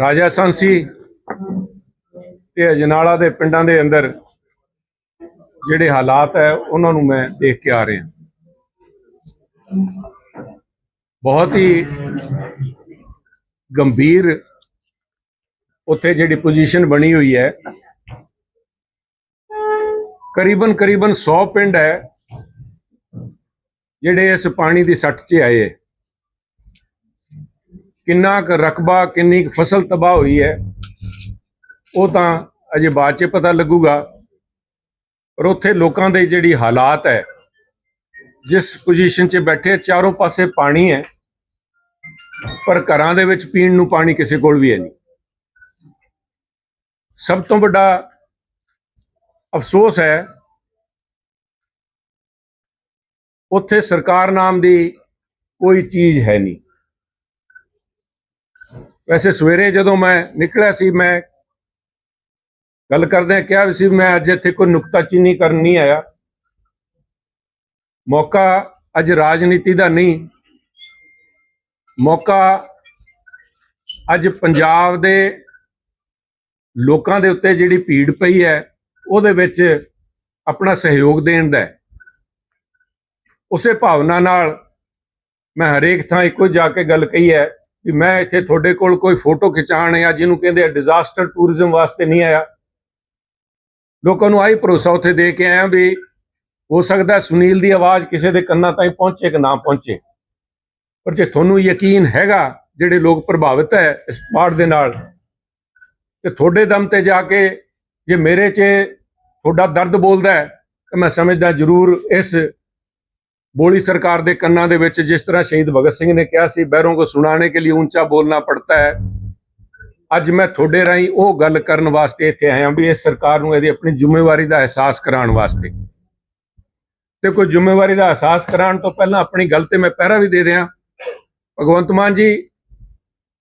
ਰਾਜਾ ਸੰਸੀ ਤੇ ਅਜਨਾਲਾ ਦੇ ਪਿੰਡਾਂ ਦੇ ਅੰਦਰ ਜਿਹੜੇ ਹਾਲਾਤ ਹੈ, ਉਹਨਾਂ ਨੂੰ ਮੈਂ ਦੇਖ ਕੇ ਆ ਰਿਹਾ। ਬਹੁਤ ਹੀ ਗੰਭੀਰ ਉੱਥੇ ਜਿਹੜੀ ਪੋਜੀਸ਼ਨ ਬਣੀ ਹੋਈ ਹੈ ਕਰੀਬਨ ਕਰੀਬਨ 100 ਪਿੰਡ ਹੈ, ਜਿਹੜੇ ਇਸ ਪਾਣੀ ਦੀ ਸੱਟ 'ਚ ਆਏ ਕਿੰਨਾ ਕੁ ਰਕਬਾ, ਕਿੰਨੀ ਕੁ ਫਸਲ ਤਬਾਹ ਹੋਈ ਹੈ, ਉਹ ਤਾਂ ਅਜੇ ਬਾਅਦ 'ਚ ਪਤਾ ਲੱਗੂਗਾ। ਪਰ ਉੱਥੇ ਲੋਕਾਂ ਦੇ ਜਿਹੜੀ ਹਾਲਾਤ ਹੈ, ਜਿਸ ਪੋਜੀਸ਼ਨ 'ਚ ਬੈਠੇ, ਚਾਰੋਂ ਪਾਸੇ ਪਾਣੀ ਹੈ, ਪਰ ਘਰਾਂ ਦੇ ਵਿੱਚ ਪੀਣ ਨੂੰ ਪਾਣੀ ਕਿਸੇ ਕੋਲ ਵੀ ਹੈ ਨਹੀਂ। ਸਭ ਤੋਂ ਵੱਡਾ ਅਫਸੋਸ ਹੈ, ਉੱਥੇ ਸਰਕਾਰ ਨਾਮ ਦੀ ਕੋਈ ਚੀਜ਼ ਹੈ ਨਹੀਂ। ਵੈਸੇ ਸਵੇਰੇ ਜਦੋਂ ਮੈਂ ਨਿਕਲਿਆ ਸੀ, ਮੈਂ ਗੱਲ ਕਰਦੇ ਕਿਹਾ ਵੀ ਸੀ, ਮੈਂ ਅੱਜ ਇੱਥੇ ਕੋਈ ਨੁਕਤਾਚੀਨੀ ਕਰਨ ਨਹੀਂ ਆਇਆ। ਮੌਕਾ ਅੱਜ ਰਾਜਨੀਤੀ ਦਾ ਨਹੀਂ। ਮੌਕਾ ਅੱਜ ਪੰਜਾਬ ਦੇ ਲੋਕਾਂ ਦੇ ਉੱਤੇ ਜਿਹੜੀ ਭੀੜ ਪਈ ਹੈ, ਉਹਦੇ ਵਿੱਚ ਆਪਣਾ ਸਹਿਯੋਗ ਦੇਣ ਦਾ ਉਸੇ ਭਾਵਨਾ ਨਾਲ ਮੈਂ ਹਰੇਕ ਥਾਂ ਇੱਕੋ ਜਾ ਕੇ ਗੱਲ ਕਹੀ ਹੈ ਵੀ ਮੈਂ ਇੱਥੇ ਤੁਹਾਡੇ ਕੋਲ ਕੋਈ ਫੋਟੋ ਖਿਚਾਣ ਆ ਜਿਹਨੂੰ ਕਹਿੰਦੇ ਆ ਡਿਜ਼ਾਸਟਰ ਟੂਰਿਜ਼ਮ ਵਾਸਤੇ ਨਹੀਂ ਆਇਆ। ਲੋਕਾਂ ਨੂੰ ਆਹੀ ਭਰੋਸਾ ਉੱਥੇ ਦੇ ਕੇ ਆਇਆ ਵੀ ਹੋ ਸਕਦਾ ਸੁਨੀਲ ਦੀ ਆਵਾਜ਼ ਕਿਸੇ ਦੇ ਕੰਨਾਂ ਤਾਈਂ ਪਹੁੰਚੇ ਕਿ ਨਾ ਪਹੁੰਚੇ। ਪਰ ਜੇ ਤੁਹਾਨੂੰ ਯਕੀਨ ਹੈਗਾ ਜਿਹੜੇ ਲੋਕ ਪ੍ਰਭਾਵਿਤ ਹੈ ਇਸ ਪਾਠ ਦੇ ਨਾਲ, ਤੇ ਤੁਹਾਡੇ ਦਮ ਤੇ ਜਾ ਕੇ ਜੇ ਮੇਰੇ 'ਚ ਤੁਹਾਡਾ ਦਰਦ ਬੋਲਦਾ ਹੈ, ਤਾਂ ਮੈਂ ਸਮਝਦਾ ਜ਼ਰੂਰ ਇਸ ਬੋਲੀ ਸਰਕਾਰ ਦੇ ਕੰਨਾਂ ਦੇ ਵਿੱਚ ਜਿਸ ਤਰ੍ਹਾਂ ਸ਼ਹੀਦ ਭਗਤ ਸਿੰਘ ਨੇ ਕਿਹਾ ਸੀ, ਬਹਿਰੋਂ ਕੋ ਸੁਣਾਣੇ ਕੇ ਲਈ ਉੱਚਾ ਬੋਲਣਾ ਪੜਤਾ ਹੈ। ਅੱਜ ਮੈਂ ਤੁਹਾਡੇ ਰਾਹੀਂ ਉਹ ਗੱਲ ਕਰਨ ਵਾਸਤੇ ਇੱਥੇ ਆਇਆ ਵੀ ਇਸ ਸਰਕਾਰ ਨੂੰ ਇਹਦੀ ਆਪਣੀ ਜ਼ਿੰਮੇਵਾਰੀ ਦਾ ਅਹਿਸਾਸ ਕਰਾਉਣ ਵਾਸਤੇ। ਤੇ ਕੋਈ ਜ਼ਿੰਮੇਵਾਰੀ ਦਾ ਅਹਿਸਾਸ ਕਰਾਉਣ ਤੋਂ ਪਹਿਲਾਂ ਆਪਣੀ ਗੱਲ ਤੇ ਮੈਂ ਪਹਿਰਾ ਵੀ ਦੇ ਦਿਆਂ। ਭਗਵੰਤ ਮਾਨ ਜੀ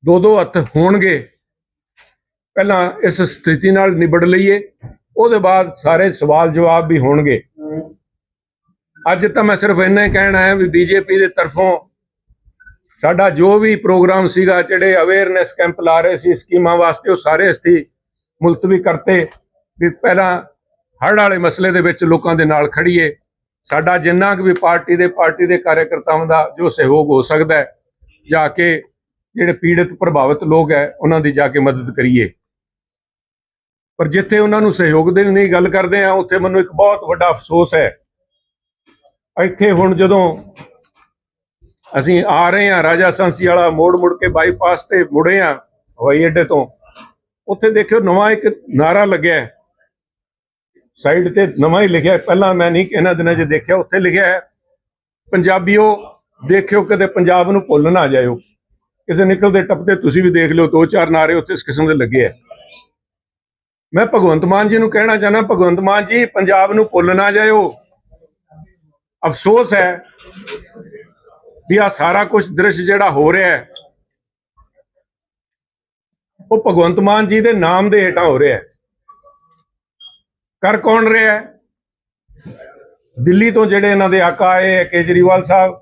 ਦੋ ਦੋ ਹੱਥ ਹੋਣਗੇ। ਪਹਿਲਾਂ ਇਸ ਸਥਿਤੀ ਨਾਲ ਨਿਬੜ ਲਈਏ, ਉਹਦੇ ਬਾਅਦ ਸਾਰੇ ਸਵਾਲ ਜਵਾਬ ਵੀ ਹੋਣਗੇ। ਅੱਜ ਤਾਂ ਮੈਂ ਸਿਰਫ ਇੰਨਾ ਹੀ ਕਹਿਣਾ ਹੈ ਵੀ ਬੀਜੇਪੀ ਦੇ ਤਰਫੋਂ ਸਾਡਾ ਜੋ ਵੀ ਪ੍ਰੋਗਰਾਮ ਸੀਗਾ, ਜਿਹੜੇ ਅਵੇਅਰਨੈਸ ਕੈਂਪ ਲਾ ਰਹੇ ਸੀ, ਸਕੀਮਾਂ ਵਾਸਤੇ, ਉਹ ਸਾਰੇ ਅਸੀਂ ਮੁਲਤਵੀ ਕਰਤੇ ਵੀ ਪਹਿਲਾਂ ਹੜ੍ਹ ਵਾਲੇ ਮਸਲੇ ਦੇ ਵਿੱਚ ਲੋਕਾਂ ਦੇ ਨਾਲ ਖੜੀਏ ਸਾਡਾ ਜਿੰਨਾ ਕੁ ਵੀ ਪਾਰਟੀ ਦੇ ਪਾਰਟੀ ਦੇ ਕਾਰਜਕਰਤਾਵਾਂ ਦਾ ਜੋ ਸਹਿਯੋਗ ਹੋ ਸਕਦਾ ਜਾ ਕੇ ਜਿਹੜੇ ਪੀੜਤ, ਪ੍ਰਭਾਵਿਤ ਲੋਕ ਹੈ, ਉਹਨਾਂ ਦੀ ਜਾ ਕੇ ਮਦਦ ਕਰੀਏ। ਪਰ ਜਿੱਥੇ ਉਹਨਾਂ ਨੂੰ ਸਹਿਯੋਗ ਦੇਣ ਦੀ ਗੱਲ ਕਰਦੇ ਆ ਉੱਥੇ ਮੈਨੂੰ ਇੱਕ ਬਹੁਤ ਵੱਡਾ ਅਫਸੋਸ ਹੈ ਇੱਥੇ ਹੁਣ ਜਦੋਂ ਅਸੀਂ ਆ ਰਹੇ ਹਾਂ, ਰਾਜਾ ਸੰਸੀ ਵਾਲਾ ਮੋੜ ਮੁੜ ਕੇ ਬਾਈਪਾਸ ਤੇ ਮੁੜੇ ਆ ਹਵਾਈ ਅੱਡੇ ਤੋਂ, ਉੱਥੇ ਦੇਖਿਓ ਨਵਾਂ ਇੱਕ ਨਾਰਾ ਲੱਗਿਆ ਸਾਈਡ ਤੇ ਨਵਾਂ ਹੀ ਲਿਖਿਆ ਪਹਿਲਾਂ ਮੈਂ ਨਹੀਂ ਇਹਨਾਂ ਦਿਨਾਂ 'ਚ ਦੇਖਿਆ, ਉੱਥੇ ਲਿਖਿਆ ਹੈ, ਪੰਜਾਬੀਓ, ਦੇਖਿਓ ਕਦੇ ਪੰਜਾਬ ਨੂੰ ਭੁੱਲ ਨਾ ਜਾਇਓ। ਕਿਸੇ ਨਿਕਲਦੇ ਟੱਪਦੇ ਤੁਸੀਂ ਵੀ ਦੇਖ ਲਿਓ, ਦੋ ਚਾਰ ਨਾਰੇ ਉੱਥੇ ਇਸ ਕਿਸਮ ਦੇ ਲੱਗੇ ਆ ਮੈਂ ਭਗਵੰਤ ਮਾਨ ਜੀ ਨੂੰ ਕਹਿਣਾ ਚਾਹਨਾ ਭਗਵੰਤ ਮਾਨ ਜੀ, ਪੰਜਾਬ ਨੂੰ ਭੁੱਲ ਨਾ ਜਾਇਓ। ਅਫਸੋਸ ਹੈ ਵੀ ਆ ਸਾਰਾ ਕੁਝ ਦ੍ਰਿਸ਼ ਜਿਹੜਾ ਹੋ ਰਿਹਾ ਹੈ ਉਹ ਭਗਵੰਤ ਮਾਨ ਜੀ ਦੇ ਨਾਮ ਦੇ ਹੇਠਾਂ ਹੋ ਰਿਹਾ ਹੈ। ਕਰ ਕੌਣ ਰਿਹਾ ਹੈ? ਦਿੱਲੀ ਤੋਂ ਜਿਹੜੇ ਇਹਨਾਂ ਦੇ ਆਕਾ ਆਏ ਹੈ, ਕੇਜਰੀਵਾਲ ਸਾਹਿਬ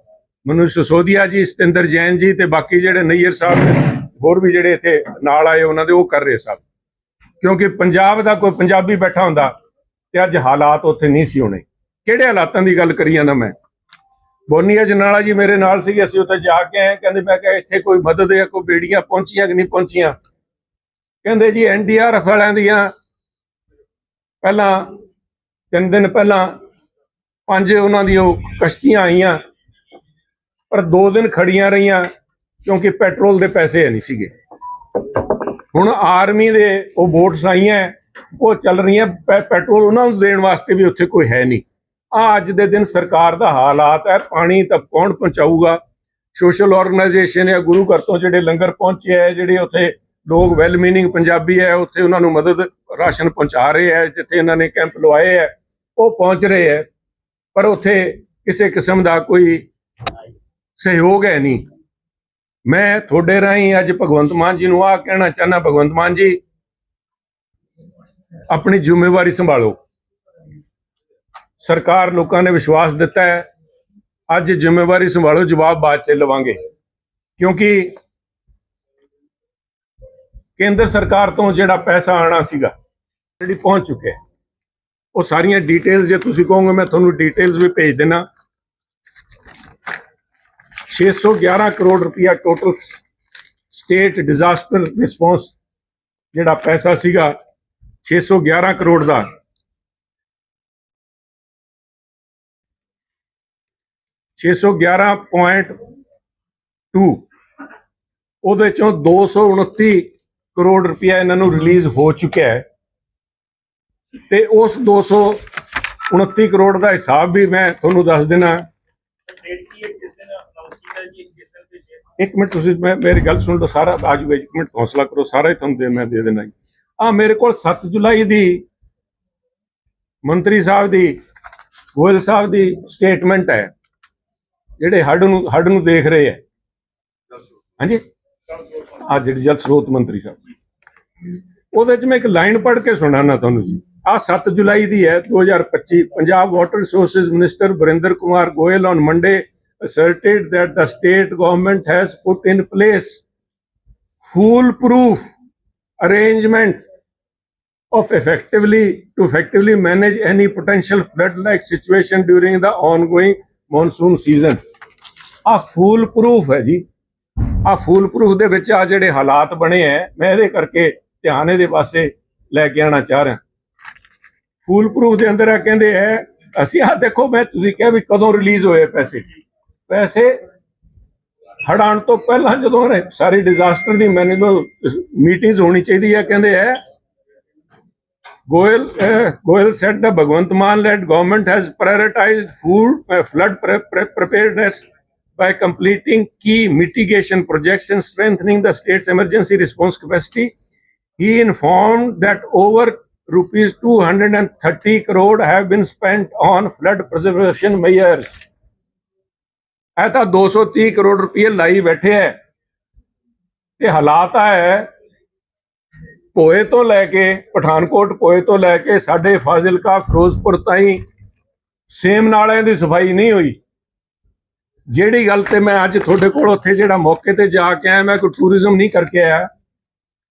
ਮਨੁਸ਼ ਸਿਸੋਦੀਆ ਜੀ ਸਤਿੰਦਰ ਜੈਨ ਜੀ ਤੇ ਬਾਕੀ ਜਿਹੜੇ ਨਈਅਰ ਸਾਹਿਬ ਨੇ ਹੋਰ ਵੀ ਜਿਹੜੇ ਇੱਥੇ ਨਾਲ ਆਏ ਉਹਨਾਂ ਦੇ ਉਹ ਕਰ ਰਹੇ ਸਭ ਕਿਉਂਕਿ ਪੰਜਾਬ ਦਾ ਕੋਈ ਪੰਜਾਬੀ ਬੈਠਾ ਹੁੰਦਾ ਤੇ ਅੱਜ ਹਾਲਾਤ ਉੱਥੇ ਨਹੀਂ ਸੀ ਹੋਣੇ। ਕਿਹੜੇ ਹਾਲਾਤਾਂ ਦੀ ਗੱਲ ਕਰੀ ਨਾ ਮੈਂ? ਬੋਨੀਆ ਜਨਾਲਾ ਜੀ ਮੇਰੇ ਨਾਲ ਸੀ ਅਸੀਂ ਉੱਥੇ ਜਾ ਕੇ ਆਏ, ਕਹਿੰਦੇ ਮੈਂ ਕਿਹਾ ਇੱਥੇ ਕੋਈ ਮਦਦ ਜਾਂ ਕੋਈ ਬੇੜੀਆਂ ਪਹੁੰਚੀਆਂ ਕਿ ਨਹੀਂ ਪਹੁੰਚੀਆਂ? ਕਹਿੰਦੇ ਜੀ ਐਨਡੀਆਰਐਫ ਵਾਲਿਆਂ ਦੀਆਂ ਪਹਿਲਾਂ, ਤਿੰਨ ਦਿਨ ਪਹਿਲਾਂ ਪੰਜ ਉਹਨਾਂ ਦੀ ਉਹ ਕਸ਼ਤੀਆਂ ਆਈਆਂ, ਪਰ ਦੋ ਦਿਨ ਖੜੀਆਂ ਰਹੀਆਂ ਕਿਉਂਕਿ ਪੈਟਰੋਲ ਦੇ ਪੈਸੇ ਨਹੀਂ ਸੀਗੇ। ਹੁਣ ਆਰਮੀ ਦੇ ਉਹ ਬੋਟਸ ਆਈਆਂ, ਉਹ ਚੱਲ ਰਹੀਆਂ, ਪੈ- ਪੈਟਰੋਲ ਉਹਨਾਂ ਨੂੰ ਦੇਣ ਵਾਸਤੇ ਵੀ ਉੱਥੇ ਕੋਈ ਹੈ ਨਹੀਂ। ਆ ਅੱਜ ਦੇ ਦਿਨ ਸਰਕਾਰ ਦਾ ਹਾਲਾਤ ਹੈ ਪਾਣੀ ਤਾਂ ਕੌਣ ਪਹੁੰਚਾਊਗਾ ਸੋਸ਼ਲ ਆਰਗੇਨਾਈਜੇਸ਼ਨ ਜਾਂ ਗੁਰੂ ਘਰ ਤੋਂ ਜਿਹੜੇ ਲੰਗਰ ਪਹੁੰਚੇ ਹੈ ਜਿਹੜੇ ਉੱਥੇ ਲੋਕ ਵੈਲ ਮੀਨਿੰਗ ਪੰਜਾਬੀ ਹੈ ਉੱਥੇ ਉਹਨਾਂ ਨੂੰ ਮਦਦ ਰਾਸ਼ਨ ਪਹੁੰਚਾ ਰਹੇ ਹੈ ਜਿੱਥੇ ਇਹਨਾਂ ਨੇ ਕੈਂਪ ਲਵਾਏ ਹੈ ਉਹ ਪਹੁੰਚ ਰਹੇ ਹੈ ਪਰ ਉੱਥੇ ਕਿਸੇ ਕਿਸਮ ਦਾ ਕੋਈ ਸਹਿਯੋਗ ਹੈ ਨਹੀਂ ਮੈਂ ਤੁਹਾਡੇ ਰਾਹੀਂ ਅੱਜ ਭਗਵੰਤ ਮਾਨ ਜੀ ਨੂੰ ਆ ਕਹਿਣਾ ਚਾਹਨਾ ਭਗਵੰਤ ਮਾਨ ਜੀ ਆਪਣੀ ਜ਼ਿੰਮੇਵਾਰੀ ਸੰਭਾਲੋ ਸਰਕਾਰ ਲੋਕਾਂ ਨੇ ਵਿਸ਼ਵਾਸ ਦਿੱਤਾ ਹੈ, ਅੱਜ ਜ਼ਿੰਮੇਵਾਰੀ ਸੰਭਾਲੋ, ਜਵਾਬ ਬਾਅਦ ਚ ਲਵਾਂਗੇ। ਕਿਉਂਕਿ ਕੇਂਦਰ ਸਰਕਾਰ ਤੋਂ ਜਿਹੜਾ ਪੈਸਾ ਆਣਾ ਸੀਗਾ, ਜਿਹੜੀ ਪਹੁੰਚ ਚੁੱਕਿਆ ਉਹ ਸਾਰੀਆਂ ਡਿਟੇਲਸ ਜੇ ਤੁਸੀਂ ਕਹੋਗੇ, ਮੈਂ ਤੁਹਾਨੂੰ ਡਿਟੇਲਸ ਵੀ ਭੇਜ ਦੇਣਾ 611 ਕਰੋੜ ਰੁਪਇਆ ਟੋਟਲ ਸਟੇਟ ਡਿਜ਼ਾਸਟਰ ਰਿਸਪੌਂਸ ਜਿਹੜਾ ਪੈਸਾ ਸੀਗਾ 611 ਕਰੋੜ ਦਾ। ਛੇ ਸੌ ਗਿਆਰਾਂ ਪੁਆਇੰਟ ਟੂ ਉਹਦੇ ਚੋਂ 229 ਕਰੋੜ ਰੁਪਇਆ ਇਹਨਾਂ ਨੂੰ ਰਿਲੀਜ਼ ਹੋ ਚੁੱਕਿਆ ਹੈ। ਤੇ ਉਸ 229 ਕਰੋੜ ਦਾ ਹਿਸਾਬ ਵੀ ਮੈਂ ਤੁਹਾਨੂੰ ਦੱਸ ਦੇਣਾ ਇੱਕ ਮਿੰਟ ਤੁਸੀਂ ਮੈਂ ਮੇਰੀ ਗੱਲ ਸੁਣ ਲਓ ਸਾਰਾ। ਆ ਇੱਕ ਮਿੰਟ ਹੌਸਲਾ ਕਰੋ, ਸਾਰਾ ਹੀ ਤੁਹਾਨੂੰ ਦੇ ਮੈਂ ਦੇ ਦੇਣਾ ਆ ਮੇਰੇ ਕੋਲ 7 ਜੁਲਾਈ ਦੀ ਮੰਤਰੀ ਸਾਹਿਬ ਦੀ, ਗੋਇਲ ਸਾਹਿਬ ਦੀ ਸਟੇਟਮੈਂਟ ਹੈ। ਜਿਹੜੇ ਹੱਡ ਨੂੰ ਹੱਡ ਨੂੰ ਦੇਖ ਰਹੇ ਹੈ ਹਾਂਜੀ ਆ ਜਿਹੜੀ ਜਲ ਸਰੋਤ ਮੰਤਰੀ ਸਾਹਿਬ ਉਹਦੇ ਵਿੱਚ ਮੈਂ ਇੱਕ ਲਾਈਨ ਪੜ੍ਹ ਕੇ ਸੁਣਾਣਾ ਤੁਹਾਨੂੰ ਜੀ ਆ 7 ਜੁਲਾਈ ਦੀ ਹੈ 2025 Punjab water resources minister Barinder Kumar Goyal on Monday asserted that the state government has put in place foolproof arrangement of effectively to effectively manage any potential flood like situation during the ongoing monsoon season ਆ ਫੂਲ proof ਹੈ ਜੀ। ਆ ਫੂਲ proof ਦੇ ਵਿੱਚ ਆ ਜਿਹੜੇ ਹਾਲਾਤ ਬਣੇ ਐ ਮੈਂ ਇਹਦੇ ਕਰਕੇ ਧਿਆਨ ਇਹਦੇ ਪਾਸੇ ਲੈ ਕੇ ਆਣਾ ਚਾਹ ਰਿਹਾ। ਫੂਲ ਪ੍ਰੂਫ ਦੇ ਅੰਦਰ ਆ ਕਹਿੰਦੇ ਐ ਅਸੀਂ ਆ ਦੇਖੋ, ਮੈਂ ਤੁਸੀਂ ਕਿਹਾ ਵੀ ਕਦੋਂ ਰਿਲੀਜ਼ ਹੋਏ ਪੈਸੇ। ਪੈਸੇ ਹੜਾਣ ਤੋਂ ਪਹਿਲਾਂ ਜਦੋਂ ਸਾਰੇ ਡਿਜ਼ਾਸਟਰ ਦੀ ਮੈਨੇਜਮੈਂਟ ਮੀਟਿੰਗਸ ਹੋਣੀ ਚਾਹੀਦੀ ਹੈ, ਕਹਿੰਦੇ ਐ Goyal, uh, Goyal said the Bhagwant Mann led government has prioritized food uh, flood pre- pre- preparedness by completing key mitigation projects and strengthening the state's emergency response capacity. He informed that over rupees 230 crore have been spent on flood preservation measures. ਇਹ ਤਾਂ 230 ਕਰੋੜ ਰੁਪਏ ਲਾਈ ਬੈਠੇ ਹੈ ਤੇ ਹਾਲਾਤ ਆ ਹੈ ਪੋਏ ਤੋਂ ਲੈ ਕੇ ਪਠਾਨਕੋਟ ਪੋਏ ਤੋਂ ਲੈ ਕੇ ਸਾਡੇ ਫਾਜ਼ਿਲਕਾ, ਫਿਰੋਜ਼ਪੁਰ ਤਾਈਂ ਸੇਮ ਨਾਲਿਆਂ ਦੀ ਸਫ਼ਾਈ ਨਹੀਂ ਹੋਈ। ਜਿਹੜੀ ਗੱਲ ਤੇ ਮੈਂ ਅੱਜ ਤੁਹਾਡੇ ਕੋਲ ਉੱਥੇ ਜਿਹੜਾ ਮੌਕੇ ਤੇ ਜਾ ਕੇ ਆਇਆ, ਮੈਂ ਕੋਈ ਟੂਰਿਜ਼ਮ ਨਹੀਂ ਕਰਕੇ ਆਇਆ,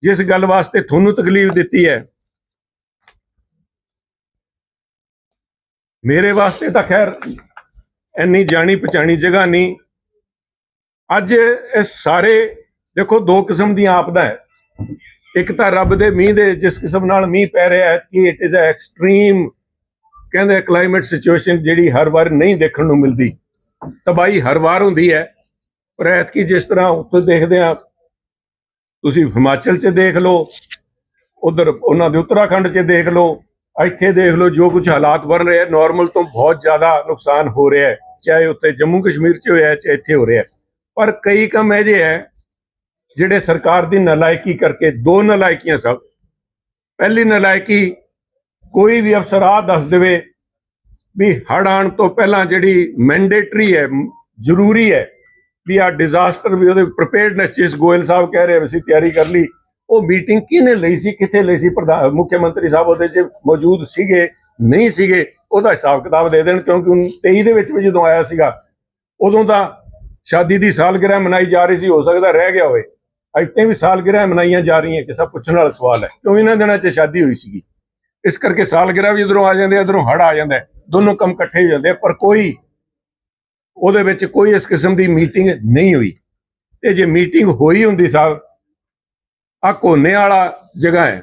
ਜਿਸ ਗੱਲ ਵਾਸਤੇ ਤੁਹਾਨੂੰ ਤਕਲੀਫ ਦਿੱਤੀ ਹੈ। ਮੇਰੇ ਵਾਸਤੇ ਤਾਂ ਖੈਰ ਇੰਨੀ ਜਾਣੀ ਪਛਾਣੀ ਜਗ੍ਹਾ ਨਹੀਂ। ਅੱਜ ਇਹ ਸਾਰੇ ਦੇਖੋ ਦੋ ਕਿਸਮ ਦੀਆਂ ਆਪਦਾ ਹੈ। ਇੱਕ ਤਾਂ ਰੱਬ ਦੇ ਮੀਂਹ ਦੇ ਜਿਸ ਕਿਸਮ ਨਾਲ ਮੀਂਹ ਪੈ ਰਿਹਾ ਹੈ ਕਿ ਇਟ ਇਜ਼ ਅ ਐਕਸਟ੍ਰੀਮ ਕਹਿੰਦੇ ਕਲਾਈਮੇਟ ਸਿਚੁਏਸ਼ਨ ਜਿਹੜੀ ਹਰ ਵਾਰ ਨਹੀਂ ਦੇਖਣ ਨੂੰ ਮਿਲਦੀ। ਤਬਾਈ ਹਰ ਵਾਰ ਹੁੰਦੀ ਹੈ, ਪਰ ਐਤਕੀ ਜਿਸ ਤਰ੍ਹਾਂ ਉੱਥੇ ਦੇਖਦੇ ਆ ਤੁਸੀਂ ਹਿਮਾਚਲ 'ਚ ਦੇਖ ਲਓ, ਉਧਰ ਉਹਨਾਂ ਦੇ ਉੱਤਰਾਖੰਡ 'ਚ ਦੇਖ ਲਓ, ਇੱਥੇ ਦੇਖ ਲਓ ਜੋ ਕੁਝ ਹਾਲਾਤ ਬਣ ਰਹੇ ਹੈ ਨਾਰਮਲ ਤੋਂ ਬਹੁਤ ਜ਼ਿਆਦਾ ਨੁਕਸਾਨ ਹੋ ਰਿਹਾ ਹੈ, ਚਾਹੇ ਉੱਥੇ ਜੰਮੂ ਕਸ਼ਮੀਰ 'ਚ ਹੋਇਆ ਚਾਹੇ ਇੱਥੇ ਹੋ ਰਿਹਾ ਪਰ ਕਈ ਕੰਮ ਇਹ ਜਿਹੇ ਹੈ ਜਿਹੜੇ ਸਰਕਾਰ ਦੀ ਨਲਾਇਕੀ ਕਰਕੇ, ਦੋ ਨਲਾਇਕੀਆਂ ਸਭ। ਪਹਿਲੀ ਨਲਾਇਕੀ ਕੋਈ ਵੀ ਅਫਸਰ ਆ ਦੱਸ ਦੇਵੇ ਵੀ ਹੜ ਆਉਣ ਤੋਂ ਪਹਿਲਾਂ ਜਿਹੜੀ ਮੈਂਡੇਟਰੀ ਹੈ, ਜ਼ਰੂਰੀ ਹੈ ਵੀ ਆ ਡਿਜ਼ਾਸਟਰ ਵੀ ਉਹਦੇ ਪ੍ਰੀਪੇਅਰਡਨੈਸ ਜਿਸ ਗੋਇਲ ਸਾਹਿਬ ਕਹਿ ਰਹੇ ਅਸੀਂ ਤਿਆਰੀ ਕਰ ਲਈ, ਉਹ ਮੀਟਿੰਗ ਕਿਹਨੇ ਲਈ ਸੀ, ਕਿੱਥੇ ਲਈ ਸੀ? ਪ੍ਰਧਾਨ ਮੁੱਖ ਮੰਤਰੀ ਸਾਹਿਬ ਉਹਦੇ 'ਚ ਮੌਜੂਦ ਸੀਗੇ, ਨਹੀਂ ਸੀਗੇ, ਉਹਦਾ ਹਿਸਾਬ ਕਿਤਾਬ ਦੇ ਦੇਣ, ਕਿਉਂਕਿ ਹੁਣ 23 ਦੇ ਵਿੱਚ ਵੀ ਜਦੋਂ ਆਇਆ ਸੀਗਾ, ਉਦੋਂ ਦਾ ਸ਼ਾਦੀ ਦੀ ਸਾਲਗਿਰਹ ਮਨਾਈ ਜਾ ਰਹੀ ਸੀ, ਹੋ ਸਕਦਾ ਰਹਿ ਗਿਆ ਹੋਵੇ। ਇੱਥੇ ਵੀ ਸਾਲਗਿਰਹ ਮਨਾਈਆਂ ਜਾ ਰਹੀਆਂ ਕਿ ਸਭ ਪੁੱਛਣ ਵਾਲਾ ਸਵਾਲ ਹੈ। ਕਿਉਂ ਇਹਨਾਂ ਦਿਨਾਂ 'ਚ ਸ਼ਾਦੀ ਹੋਈ ਸੀਗੀ? ਇਸ ਕਰਕੇ ਸਾਲਗਿਰਹ ਵੀ ਇਧਰੋਂ ਆ ਜਾਂਦੇ ਇਧਰੋਂ ਹੜ ਆ ਜਾਂਦਾ ਦੋਨੋਂ ਕੰਮ ਇਕੱਠੇ ਹੋ ਜਾਂਦੇ ਪਰ ਕੋਈ ਉਹਦੇ ਵਿੱਚ ਕੋਈ ਇਸ ਕਿਸਮ ਦੀ ਮੀਟਿੰਗ ਨਹੀਂ ਹੋਈ। ਤੇ ਜੇ ਮੀਟਿੰਗ ਹੋਈ ਹੁੰਦੀ ਸਾਹਿਬ ਆ ਕੋਨੇ ਵਾਲਾ ਜਗ੍ਹਾ ਹੈ।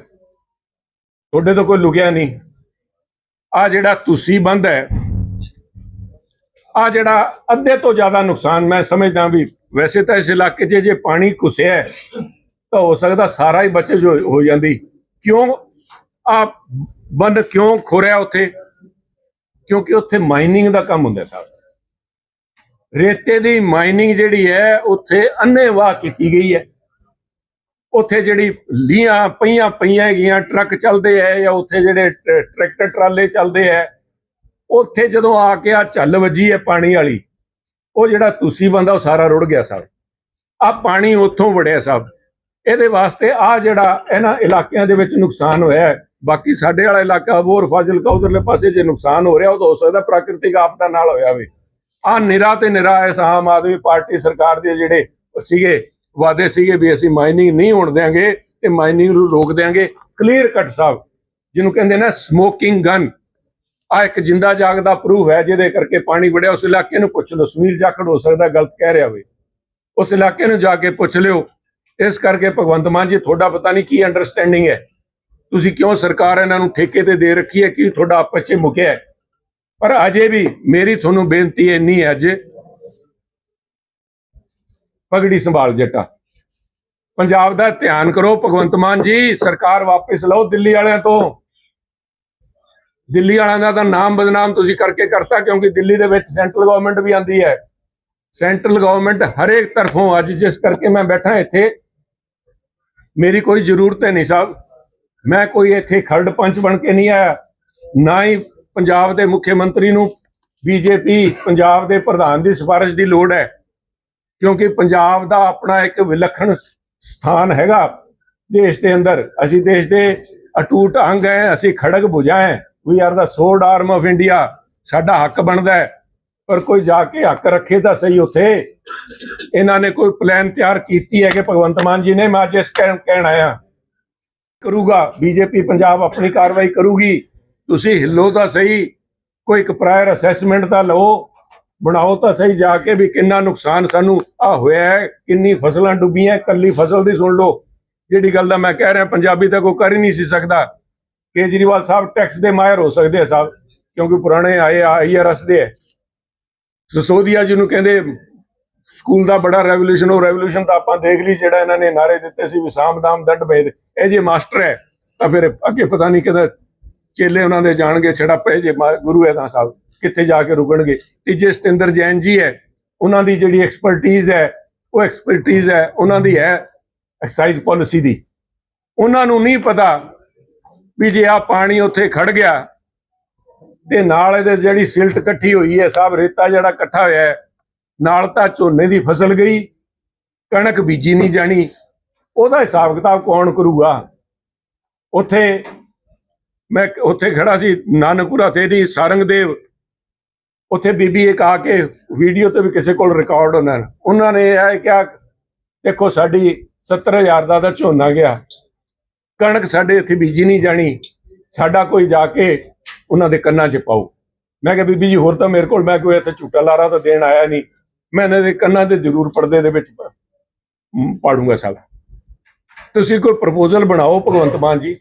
ਤੁਹਾਡੇ ਤੋਂ ਕੋਈ ਲੁਕਿਆ ਨਹੀਂ। ਆ ਜਿਹੜਾ ਤੁਸੀਂ ਬੰਦ ਹੈ ਆ ਜਿਹੜਾ ਅੱਧੇ ਤੋਂ ਜ਼ਿਆਦਾ ਨੁਕਸਾਨ ਮੈਂ ਸਮਝਦਾ ਵੀ ਵੈਸੇ ਤਾਂ ਇਸ ਇਲਾਕੇ 'ਚ ਜੇ ਪਾਣੀ ਘੁਸਿਆ ਤਾਂ ਹੋ ਸਕਦਾ ਸਾਰਾ ਹੀ ਬਚੇ ਹੋ ਹੋ ਜਾਂਦੀ। ਕਿਉਂ ਆ ਬੰਦ ਕਿਉਂ ਖੋਰਿਆ ਉੱਥੇ? ਕਿਉਂਕਿ ਉੱਥੇ ਮਾਈਨਿੰਗ ਦਾ ਕੰਮ ਹੁੰਦਾ ਸਾਹਿਬ ਰੇਤੇ ਦੀ ਮਾਈਨਿੰਗ ਜਿਹੜੀ ਹੈ, ਉੱਥੇ ਅੰਨੇਵਾਹ ਕੀਤੀ ਗਈ ਹੈ। ਉੱਥੇ ਜਿਹੜੀ ਲੀਆਂ ਪਈਆਂ ਪਈਆਂ ਹੈਗੀਆਂ, ਟਰੱਕ ਚੱਲਦੇ ਐ ਜਾਂ ਉੱਥੇ ਜਿਹੜੇ ਟਰੈਕਟਰ ਟਰਾਲੇ ਚੱਲਦੇ ਐ ਉੱਥੇ ਜਦੋਂ ਆ ਕੇ ਆ ਝੱਲ ਵੱਜੀ ਹੈ ਪਾਣੀ ਵਾਲੀ ਉਹ ਜਿਹੜਾ ਤੁਸੀਂ ਬੰਦਾ ਉਹ ਸਾਰਾ ਰੁੜ ਗਿਆ ਸਾਹਿਬ ਆ ਪਾਣੀ ਉੱਥੋਂ ਵੜਿਆ ਸਾਹਿਬ ਇਹਦੇ ਵਾਸਤੇ ਆ ਜਿਹੜਾ ਇਹਨਾਂ ਇਲਾਕਿਆਂ ਦੇ ਵਿੱਚ ਨੁਕਸਾਨ ਹੋਇਆ ਬਾਕੀ ਸਾਡੇ ਵਾਲਾ ਇਲਾਕਾ ਹੋਰ ਫਾਜ਼ਿਲਕਾ ਉਧਰਲੇ ਪਾਸੇ ਜੇ ਨੁਕਸਾਨ ਹੋ ਰਿਹਾ, ਉਹ ਤਾਂ ਹੋ ਸਕਦਾ ਪ੍ਰਾਕਿਰਤਿਕ ਆਪਦਾ ਨਾਲ ਹੋਇਆ ਹੋਵੇ। ਆ ਨਿਰਾ ਤੇ ਨਿਰਾ ਇਸ ਆਮ ਆਦਮੀ ਪਾਰਟੀ ਸਰਕਾਰ ਦੇ ਜਿਹੜੇ ਸੀਗੇ, ਵਾਅਦੇ ਸੀਗੇ ਵੀ ਅਸੀਂ ਮਾਈਨਿੰਗ ਨਹੀਂ ਹੋਣ ਦਿਆਂਗੇ ਤੇ ਮਾਈਨਿੰਗ ਨੂੰ ਰੋਕ ਦੇਾਂਗੇ ਕਲੀਅਰ ਕੱਟ ਸਾਹਿਬ ਜਿਹਨੂੰ ਕਹਿੰਦੇ ਨੇ ਸਮੋਕਿੰਗ ਗਨ ਆ ਇੱਕ ਜਿੰਦਾ ਜਾਗਦਾ ਪ੍ਰੂਫ ਹੈ, ਜਿਹਦੇ ਕਰਕੇ ਪਾਣੀ ਵੜਿਆ, ਉਸ ਇਲਾਕੇ ਨੂੰ ਪੁੱਛ ਲਓ। ਸੁਨੀਲ ਜਾਖੜ ਹੋ ਸਕਦਾ ਗਲਤ ਕਹਿ ਰਿਹਾ ਹੋਵੇ। ਉਸ ਇਲਾਕੇ ਨੂੰ ਜਾ ਕੇ ਪੁੱਛ ਲਿਓ। ਇਸ ਕਰਕੇ ਭਗਵੰਤ ਮਾਨ ਜੀ, ਤੁਹਾਡਾ ਪਤਾ ਨਹੀਂ ਕੀ ਅੰਡਰਸਟੈਂਡਿੰਗ ਹੈ। ਤੁਸੀਂ ਕਿਉਂ ਸਰਕਾਰ ਇਹਨਾਂ ਨੂੰ ਠੇਕੇ ਤੇ ਦੇ ਰੱਖੀ ਹੈ, ਕੀ ਤੁਹਾਡਾ ਆਪਸ 'ਚ ਮੁਕਿਆ ਪਰ ਅਜੇ ਵੀ ਮੇਰੀ ਤੁਹਾਨੂੰ ਬੇਨਤੀ ਇੰਨੀ ਹੈ, ਅੱਜ ਪਗੜੀ ਸੰਭਾਲ ਜੱਟਾ। ਪੰਜਾਬ ਦਾ ਧਿਆਨ ਕਰੋ, ਭਗਵੰਤ ਮਾਨ ਜੀ, ਸਰਕਾਰ ਵਾਪਸ ਲਓ ਦਿੱਲੀ ਵਾਲਿਆਂ ਤੋਂ। ਦਿੱਲੀ ਵਾਲਿਆਂ ਦਾ ਤਾਂ ਨਾਮ ਬਦਨਾਮ ਤੁਸੀਂ ਕਰਕੇ ਕਰਤਾ, ਕਿਉਂਕਿ ਦਿੱਲੀ ਦੇ ਵਿੱਚ ਸੈਂਟਰਲ ਗਵਰਨਮੈਂਟ ਵੀ ਆਂਦੀ ਹੈ। ਸੈਂਟਰਲ ਗਵਰਨਮੈਂਟ ਹਰੇਕ ਤਰਫੋਂ ਅੱਜ ਜਿਸ ਕਰਕੇ ਮੈਂ ਬੈਠਾ ਇੱਥੇ, ਮੇਰੀ ਕੋਈ ਜ਼ਰੂਰਤ ਹੈ ਨਹੀਂ ਸਾਹਿਬ ਮੈਂ ਕੋਈ ਇੱਥੇ ਖਰੜ ਪੰਚ ਬਣ ਕੇ ਨਹੀਂ ਆਇਆ, ਨਾ ਹੀ ਪੰਜਾਬ ਦੇ ਮੁੱਖ ਮੰਤਰੀ ਨੂੰ ਬੀਜੇਪੀ, ਪੰਜਾਬ ਦੇ ਪ੍ਰਧਾਨ ਦੀ ਸਿਫਾਰਿਸ਼ ਦੀ ਲੋੜ ਹੈ, ਕਿਉਂਕਿ ਪੰਜਾਬ ਦਾ ਆਪਣਾ ਇੱਕ ਵਿਲੱਖਣ ਸਥਾਨ ਹੈਗਾ ਦੇਸ਼ ਦੇ ਅੰਦਰ। ਅਸੀਂ ਦੇਸ਼ ਦੇ ਅਟੂਟ ਅੰਗ ਹੈ, ਅਸੀਂ ਖੜਕ ਬੁਝਾ ਹੈ। We are the sword arm of India ਸਾਡਾ ਹੱਕ ਬਣਦਾ ਹੈ। ਪਰ ਕੋਈ ਜਾ ਕੇ ਹੱਕ ਰੱਖੇ ਤਾਂ ਸਹੀ ਉੱਥੇ। ਇਹਨਾਂ ਨੇ ਕੋਈ ਪਲਾਨ ਤਿਆਰ ਕੀਤੀ ਹੈ ਕਿ ਭਗਵੰਤ ਮਾਨ ਜੀ ਨੇ, ਮੈਂ ਅੱਜ ਇਸ ਕਹਿਣ ਆਇਆ। ਕਰੂਗਾ। ਬੀਜੇਪੀ ਪੰਜਾਬ ਆਪਣੀ ਕਾਰਵਾਈ ਕਰੂਗੀ। ਤੁਸੀਂ ਹਿੱਲੋ ਤਾਂ ਸਹੀ। ਕੋਈ ਇੱਕ ਪ੍ਰਾਇਰ ਅਸੈਸਮੈਂਟ ਤਾਂ ਲਓ। ਬਣਾਓ ਤਾਂ ਸਹੀ ਜਾ ਕੇ ਵੀ ਕਿੰਨਾ ਨੁਕਸਾਨ ਸਾਨੂੰ ਆ ਹੋਇਆ ਹੈ। ਕਿੰਨੀ ਫਸਲਾਂ ਡੁੱਬੀਆਂ ਕੱਲੀ ਫਸਲ ਦੀ ਸੁਣ ਲਓ। ਜਿਹੜੀ ਗੱਲ ਦਾ ਮੈਂ ਕਹਿ ਰਿਹਾ, ਪੰਜਾਬੀ ਤਾਂ ਕੋਈ ਕਰ ਹੀ ਨਹੀਂ ਸੀ ਸਕਦਾ। ਕੇਜਰੀਵਾਲ ਸਾਹਿਬ ਟੈਕਸ ਦੇ ਮਾਇਰ ਹੋ ਸਕਦੇ ਆ ਸਾਹਿਬ, ਕਿਉਂਕਿ ਪੁਰਾਣੇ ਆਏ ਆਈਆਰਐਸ ਦੇ ਹੈ ਸਸੋਦੀਆ ਜੀ ਨੂੰ ਕਹਿੰਦੇ ਸਕੂਲ ਦਾ ਬੜਾ ਰੈਵੋਲੂਸ਼ਨ ਉਹ ਰੈਵੋਲੂਸ਼ਨ ਤਾਂ ਆਪਾਂ ਦੇਖ ਲਈ ਜਿਹੜਾ ਇਹਨਾਂ ਨੇ ਨਾਰੇ ਦਿੱਤੇ ਸੀ ਵੀ ਸਾਮਦਾਮ ਦੰਡ ਭੇਦ। ਇਹ ਜੇ ਮਾਸਟਰ ਹੈ, ਤਾਂ ਫਿਰ ਅੱਗੇ ਪਤਾ ਨਹੀਂ ਕਿਹਦਾ ਚੇਲੇ ਉਹਨਾਂ ਦੇ ਜਾਣਗੇ, ਛੜਾਪੇ ਜੇ ਗੁਰੂ ਹੈ ਤਾਂ ਸਾਹਿਬ, ਕਿੱਥੇ ਜਾ ਕੇ ਰੁਕਣਗੇ। ਤੀਜੇ ਸਤਿੰਦਰ ਜੈਨ ਜੀ ਹੈ, ਉਹਨਾਂ ਦੀ ਜਿਹੜੀ ਐਕਸਪਰਟੀਜ਼ ਹੈ, ਉਹ ਐਕਸਪਰਟੀਜ਼ ਹੈ, ਉਹਨਾਂ ਦੀ ਹੈ ਐਕਸਾਈਜ਼ ਪਾਲਿਸੀ ਦੀ। ਉਹਨਾਂ ਨੂੰ ਨਹੀਂ ਪਤਾ ਵੀ ਜੇ ਆ ਪਾਣੀ ਉੱਥੇ ਖੜ ਗਿਆ ਤੇ ਨਾਲ ਇਹਦੇ ਜਿਹੜੀ ਸਿਲਟ ਇਕੱਠੀ ਹੋਈ ਹੈ ਸਭ ਰੇਤਾ ਜਿਹੜਾ ਇਕੱਠਾ ਹੋਇਆ ਹੈ, ਨਾਲ ਤਾਂ ਝੋਨੇ ਦੀ ਫਸਲ ਗਈ, ਕਣਕ ਬੀਜੀ ਨਹੀਂ ਜਾਣੀ, ਉਹਦਾ ਹਿਸਾਬ ਕਿਤਾਬ ਕੌਣ ਕਰੂਗਾ? ਉੱਥੇ ਮੈਂ ਉੱਥੇ ਖੜਾ ਸੀ ਨਾਨਕਪੁਰਾ ਤੇਰੀ ਸਾਰੰਗਦੇਵ, ਉੱਥੇ ਬੀਬੀ ਇੱਕ ਆ ਕੇ ਵੀਡੀਓ ਤੇ ਵੀ ਕਿਸੇ ਕੋਲ ਰਿਕਾਰਡ ਉਹਨਾਂ ਨੇ ਉਹਨਾਂ ਨੇ ਇਹ ਕਿਹਾ, ਦੇਖੋ ਸਾਡੀ 70000 ਦਾ ਤਾਂ ਝੋਨਾ ਗਿਆ। ਕਣਕ ਸਾਡੇ ਇੱਥੇ ਬੀਜੀ ਨਹੀਂ ਜਾਣੀ, ਸਾਡਾ ਕੋਈ ਜਾ ਕੇ ਉਹਨਾਂ ਦੇ ਕੰਨਾਂ 'ਚ ਪਾਓ ਮੈਂ ਕਿਹਾ, ਬੀਬੀ ਜੀ, ਹੋਰ ਤਾਂ ਮੇਰੇ ਕੋਲ ਮੈਂ ਕੋਈ ਇੱਥੇ ਝੂਟਾ ਲਾਰਾ ਤਾਂ ਦੇਣ ਆਇਆ ਨਹੀਂ। ਮੈਂ ਇਹਨਾਂ ਦੇ ਕੰਨਾਂ ਤੇ ਜ਼ਰੂਰ ਪਰਦੇ ਦੇ ਵਿੱਚ ਪਾੜੂੰਗਾ ਸਾਲਾ। ਤੁਸੀਂ ਕੋਈ ਪ੍ਰਪੋਜ਼ਲ ਬਣਾਓ, ਭਗਵੰਤ ਮਾਨ ਜੀ।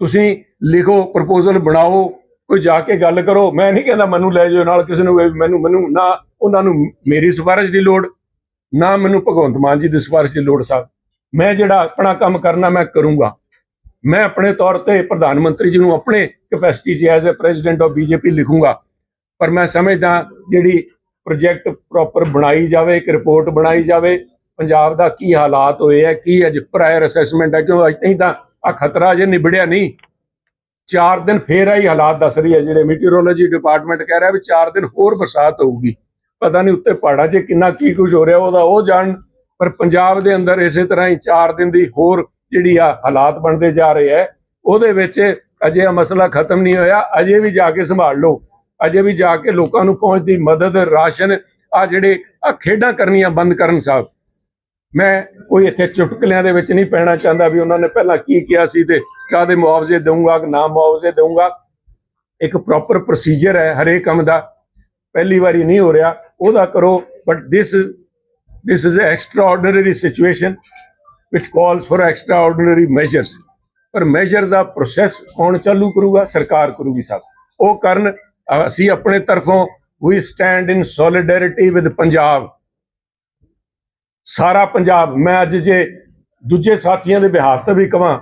ਤੁਸੀਂ ਲਿਖੋ ਪ੍ਰਪੋਜ਼ਲ ਬਣਾਓ, ਕੋਈ ਜਾ ਕੇ ਗੱਲ ਕਰੋ। ਮੈਂ ਨਹੀਂ ਕਹਿੰਦਾ ਮੈਨੂੰ ਲੈ ਜਾਓ ਨਾਲ ਕਿਸੇ ਨੂੰ ਮੈਨੂੰ ਮੈਨੂੰ ਨਾ ਉਹਨਾਂ ਨੂੰ ਮੇਰੀ ਸਿਫਾਰਿਸ਼ ਦੀ ਲੋੜ, ਨਾ ਮੈਨੂੰ ਭਗਵੰਤ ਮਾਨ ਜੀ ਦੀ ਸਿਫਾਰਿਸ਼ ਦੀ ਲੋੜ ਸਾਹਿਬ ਮੈਂ ਜਿਹੜਾ ਆਪਣਾ ਕੰਮ ਕਰਨਾ, ਮੈਂ ਕਰੂੰਗਾ। ਮੈਂ ਆਪਣੇ ਤੌਰ ਤੇ ਪ੍ਰਧਾਨ ਮੰਤਰੀ ਜੀ ਨੂੰ ਆਪਣੇ ਕੈਪੈਸਿਟੀ 'ਚ as a president of BJP ਲਿਖੂੰਗਾ। ਪਰ ਮੈਂ ਸਮਝਦਾ ਜਿਹੜੀ ਪ੍ਰੋਜੈਕਟ ਪ੍ਰੋਪਰ ਬਣਾਈ ਜਾਵੇ, ਇੱਕ ਰਿਪੋਰਟ ਬਣਾਈ ਜਾਵੇ, ਪੰਜਾਬ ਦਾ ਕੀ ਹਾਲਾਤ ਹੋਏ ਹੈ ਕੀ ਅੱਜ ਪ੍ਰਾਇਰ ਅਸੈਸਮੈਂਟ ਹੈ ਕਿਉਂ ਅੱਜ ਨਹੀਂ ਤਾਂ ਆ ਖਤਰਾ ਜੇ ਨਿਬੜਿਆ ਨਹੀਂ। ਚਾਰ ਦਿਨ ਫੇਰ ਆਈ ਹਾਲਾਤ ਦੱਸ ਰਹੀ ਹੈ ਜਿਹੜੇ ਮੀਟੀਓਰੋਲੋਜੀ ਡਿਪਾਰਟਮੈਂਟ ਕਹਿ ਰਿਹਾ ਵੀ ਚਾਰ ਦਿਨ ਹੋਰ ਬਰਸਾਤ ਹੋਊਗੀ। ਪਤਾ ਨਹੀਂ ਉੱਤੇ ਪਹਾੜਾਂ 'ਚ ਕਿੰਨਾ ਕੀ ਕੁਝ ਹੋ ਰਿਹਾ, ਉਹਦਾ ਉਹ ਜਾਣ। ਪਰ ਪੰਜਾਬ ਦੇ ਅੰਦਰ ਇਸੇ ਤਰ੍ਹਾਂ ਹੀ ਚਾਰ ਦਿਨ ਦੀ ਹੋਰ ਜਿਹੜੀ ਆ ਹਾਲਾਤ ਬਣਦੇ ਜਾ ਰਹੇ ਹੈ ਉਹਦੇ ਵਿੱਚ ਅਜੇ ਇਹ ਮਸਲਾ ਖਤਮ ਨਹੀਂ ਹੋਇਆ, ਅਜੇ ਵੀ ਜਾ ਕੇ ਸੰਭਾਲ ਲਓ। ਅਜੇ ਵੀ ਜਾ ਕੇ ਲੋਕਾਂ ਨੂੰ ਪਹੁੰਚਦੀ ਮਦਦ, ਰਾਸ਼ਨ, ਆ ਜਿਹੜੇ, ਆ ਖੇਡਾਂ ਕਰਨੀਆਂ ਬੰਦ ਕਰਨ ਸਾਹਿਬ। ਮੈਂ ਕੋਈ ਇੱਥੇ ਚੁਟਕਲਿਆਂ ਦੇ ਵਿੱਚ ਨਹੀਂ ਪੈਣਾ ਚਾਹੁੰਦਾ ਵੀ ਉਹਨਾਂ ਨੇ ਪਹਿਲਾਂ ਕੀ ਕਿਹਾ ਸੀ ਤੇ ਕਾਦੇ ਮੁਆਵਜ਼ੇ ਦਊਂਗਾ ਕਿ ਨਾ ਮੁਆਵਜ਼ੇ ਦਊਂਗਾ। ਇੱਕ ਪ੍ਰੋਪਰ ਪ੍ਰੋਸੀਜਰ ਹੈ ਹਰੇਕ ਕੰਮ ਦਾ। ਪਹਿਲੀ ਵਾਰੀ ਨਹੀਂ ਹੋ ਰਿਹਾ। ਉਹਦਾ ਕਰੋ but this this is an extraordinary situation which calls for extraordinary measures. ਪਰ ਮੈਜ਼ਰ ਦਾ ਪ੍ਰੋਸੈਸ ਕੌਣ ਚਾਲੂ ਕਰੂਗਾ, ਸਰਕਾਰ ਕਰੂਗੀ ਸਭ। ਉਹ ਕਰਨ ਅਸੀਂ ਆਪਣੇ ਤਰਫੋਂ we stand in solidarity with Punjab. ਸਾਰਾ ਪੰਜਾਬ, ਮੈਂ ਅੱਜ ਜੇ ਦੂਜੇ ਸਾਥੀਆਂ ਦੇ ਬਿਹਾਰ ਤੇ ਵੀ ਕਵਾਂ,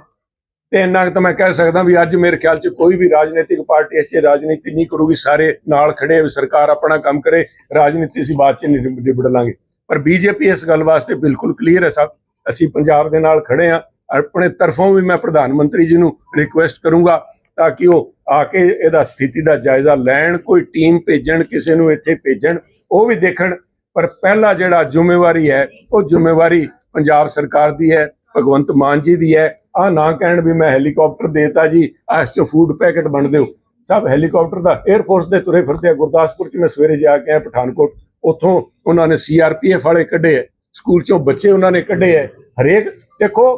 ਤੇ ਇੰਨਾ ਕੁ ਤਾਂ ਮੈਂ ਕਹਿ ਸਕਦਾ ਵੀ ਅੱਜ ਮੇਰੇ ਖਿਆਲ 'ਚ ਕੋਈ ਵੀ ਰਾਜਨੀਤਿਕ ਪਾਰਟੀ ਐਸੀ ਰਾਜਨੀਤੀ ਨਹੀਂ ਕਰੂਗੀ, ਸਾਰੇ ਨਾਲ ਖੜੇ ਵੀ ਸਰਕਾਰ ਆਪਣਾ ਕੰਮ ਕਰੇ, ਰਾਜਨੀਤੀ ਸੀ ਬਾਅਦ 'ਚ ਨਿਬ- ਨਿਬੜ ਲਾਂਗੇ। ਪਰ ਬੀਜੇਪੀ ਇਸ ਗੱਲ ਵਾਸਤੇ ਬਿਲਕੁਲ ਕਲੀਅਰ ਹੈ ਸਾਹਿਬ ਅਸੀਂ ਪੰਜਾਬ ਦੇ ਨਾਲ ਖੜੇ ਆ ਆਪਣੇ ਤਰਫੋਂ ਵੀ ਮੈਂ ਪ੍ਰਧਾਨ ਮੰਤਰੀ ਜੀ ਨੂੰ ਰਿਕੁਐਸਟ ਕਰੂੰਗਾ ਤਾਂ ਕਿ ਉਹ ਆ ਕੇ ਇਹਦਾ ਸਥਿਤੀ ਦਾ ਜਾਇਜ਼ਾ ਲੈਣ, ਕੋਈ ਟੀਮ ਭੇਜਣ, ਕਿਸੇ ਨੂੰ ਇੱਥੇ ਭੇਜਣ, ਉਹ ਵੀ ਦੇਖਣ। ਪਰ ਪਹਿਲਾ ਜਿਹੜਾ ਜ਼ਿੰਮੇਵਾਰੀ ਹੈ, ਉਹ ਜ਼ਿੰਮੇਵਾਰੀ ਪੰਜਾਬ ਸਰਕਾਰ ਦੀ ਹੈ, ਭਗਵੰਤ ਮਾਨ ਜੀ ਦੀ ਹੈ। ਆ ਨਾ ਕਹਿਣ ਵੀ ਮੈਂ ਹੈਲੀਕਾਪਟਰ ਦੇਤਾ ਜੀ, ਆਹ ਇਸ ਚੋਂ ਫੂਡ ਪੈਕਟ ਬਣ ਦਿਓ। ਸਭ ਹੈਲੀਕਾਪਟਰ ਦਾ 에ਅਰਫੋਰਸ ਦੇ ਤੁਰੇ ਫਿਰਦੇ ਆ, ਗੁਰਦਾਸਪੁਰ ਚ ਮੈਂ ਸਵੇਰੇ ਜਾ ਕੇ ਆਇਆ ਪਠਾਨਕੋਟ। ਉੱਥੋਂ ਉਹਨਾਂ ਨੇ ਸੀਆਰਪੀਐਫ ਵਾਲੇ ਕੱਢੇ ਹੈ ਸਕੂਲ ਚੋਂ ਬੱਚੇ ਉਹਨਾਂ ਨੇ ਕੱਢੇ ਹੈ ਹਰੇਕ ਦੇਖੋ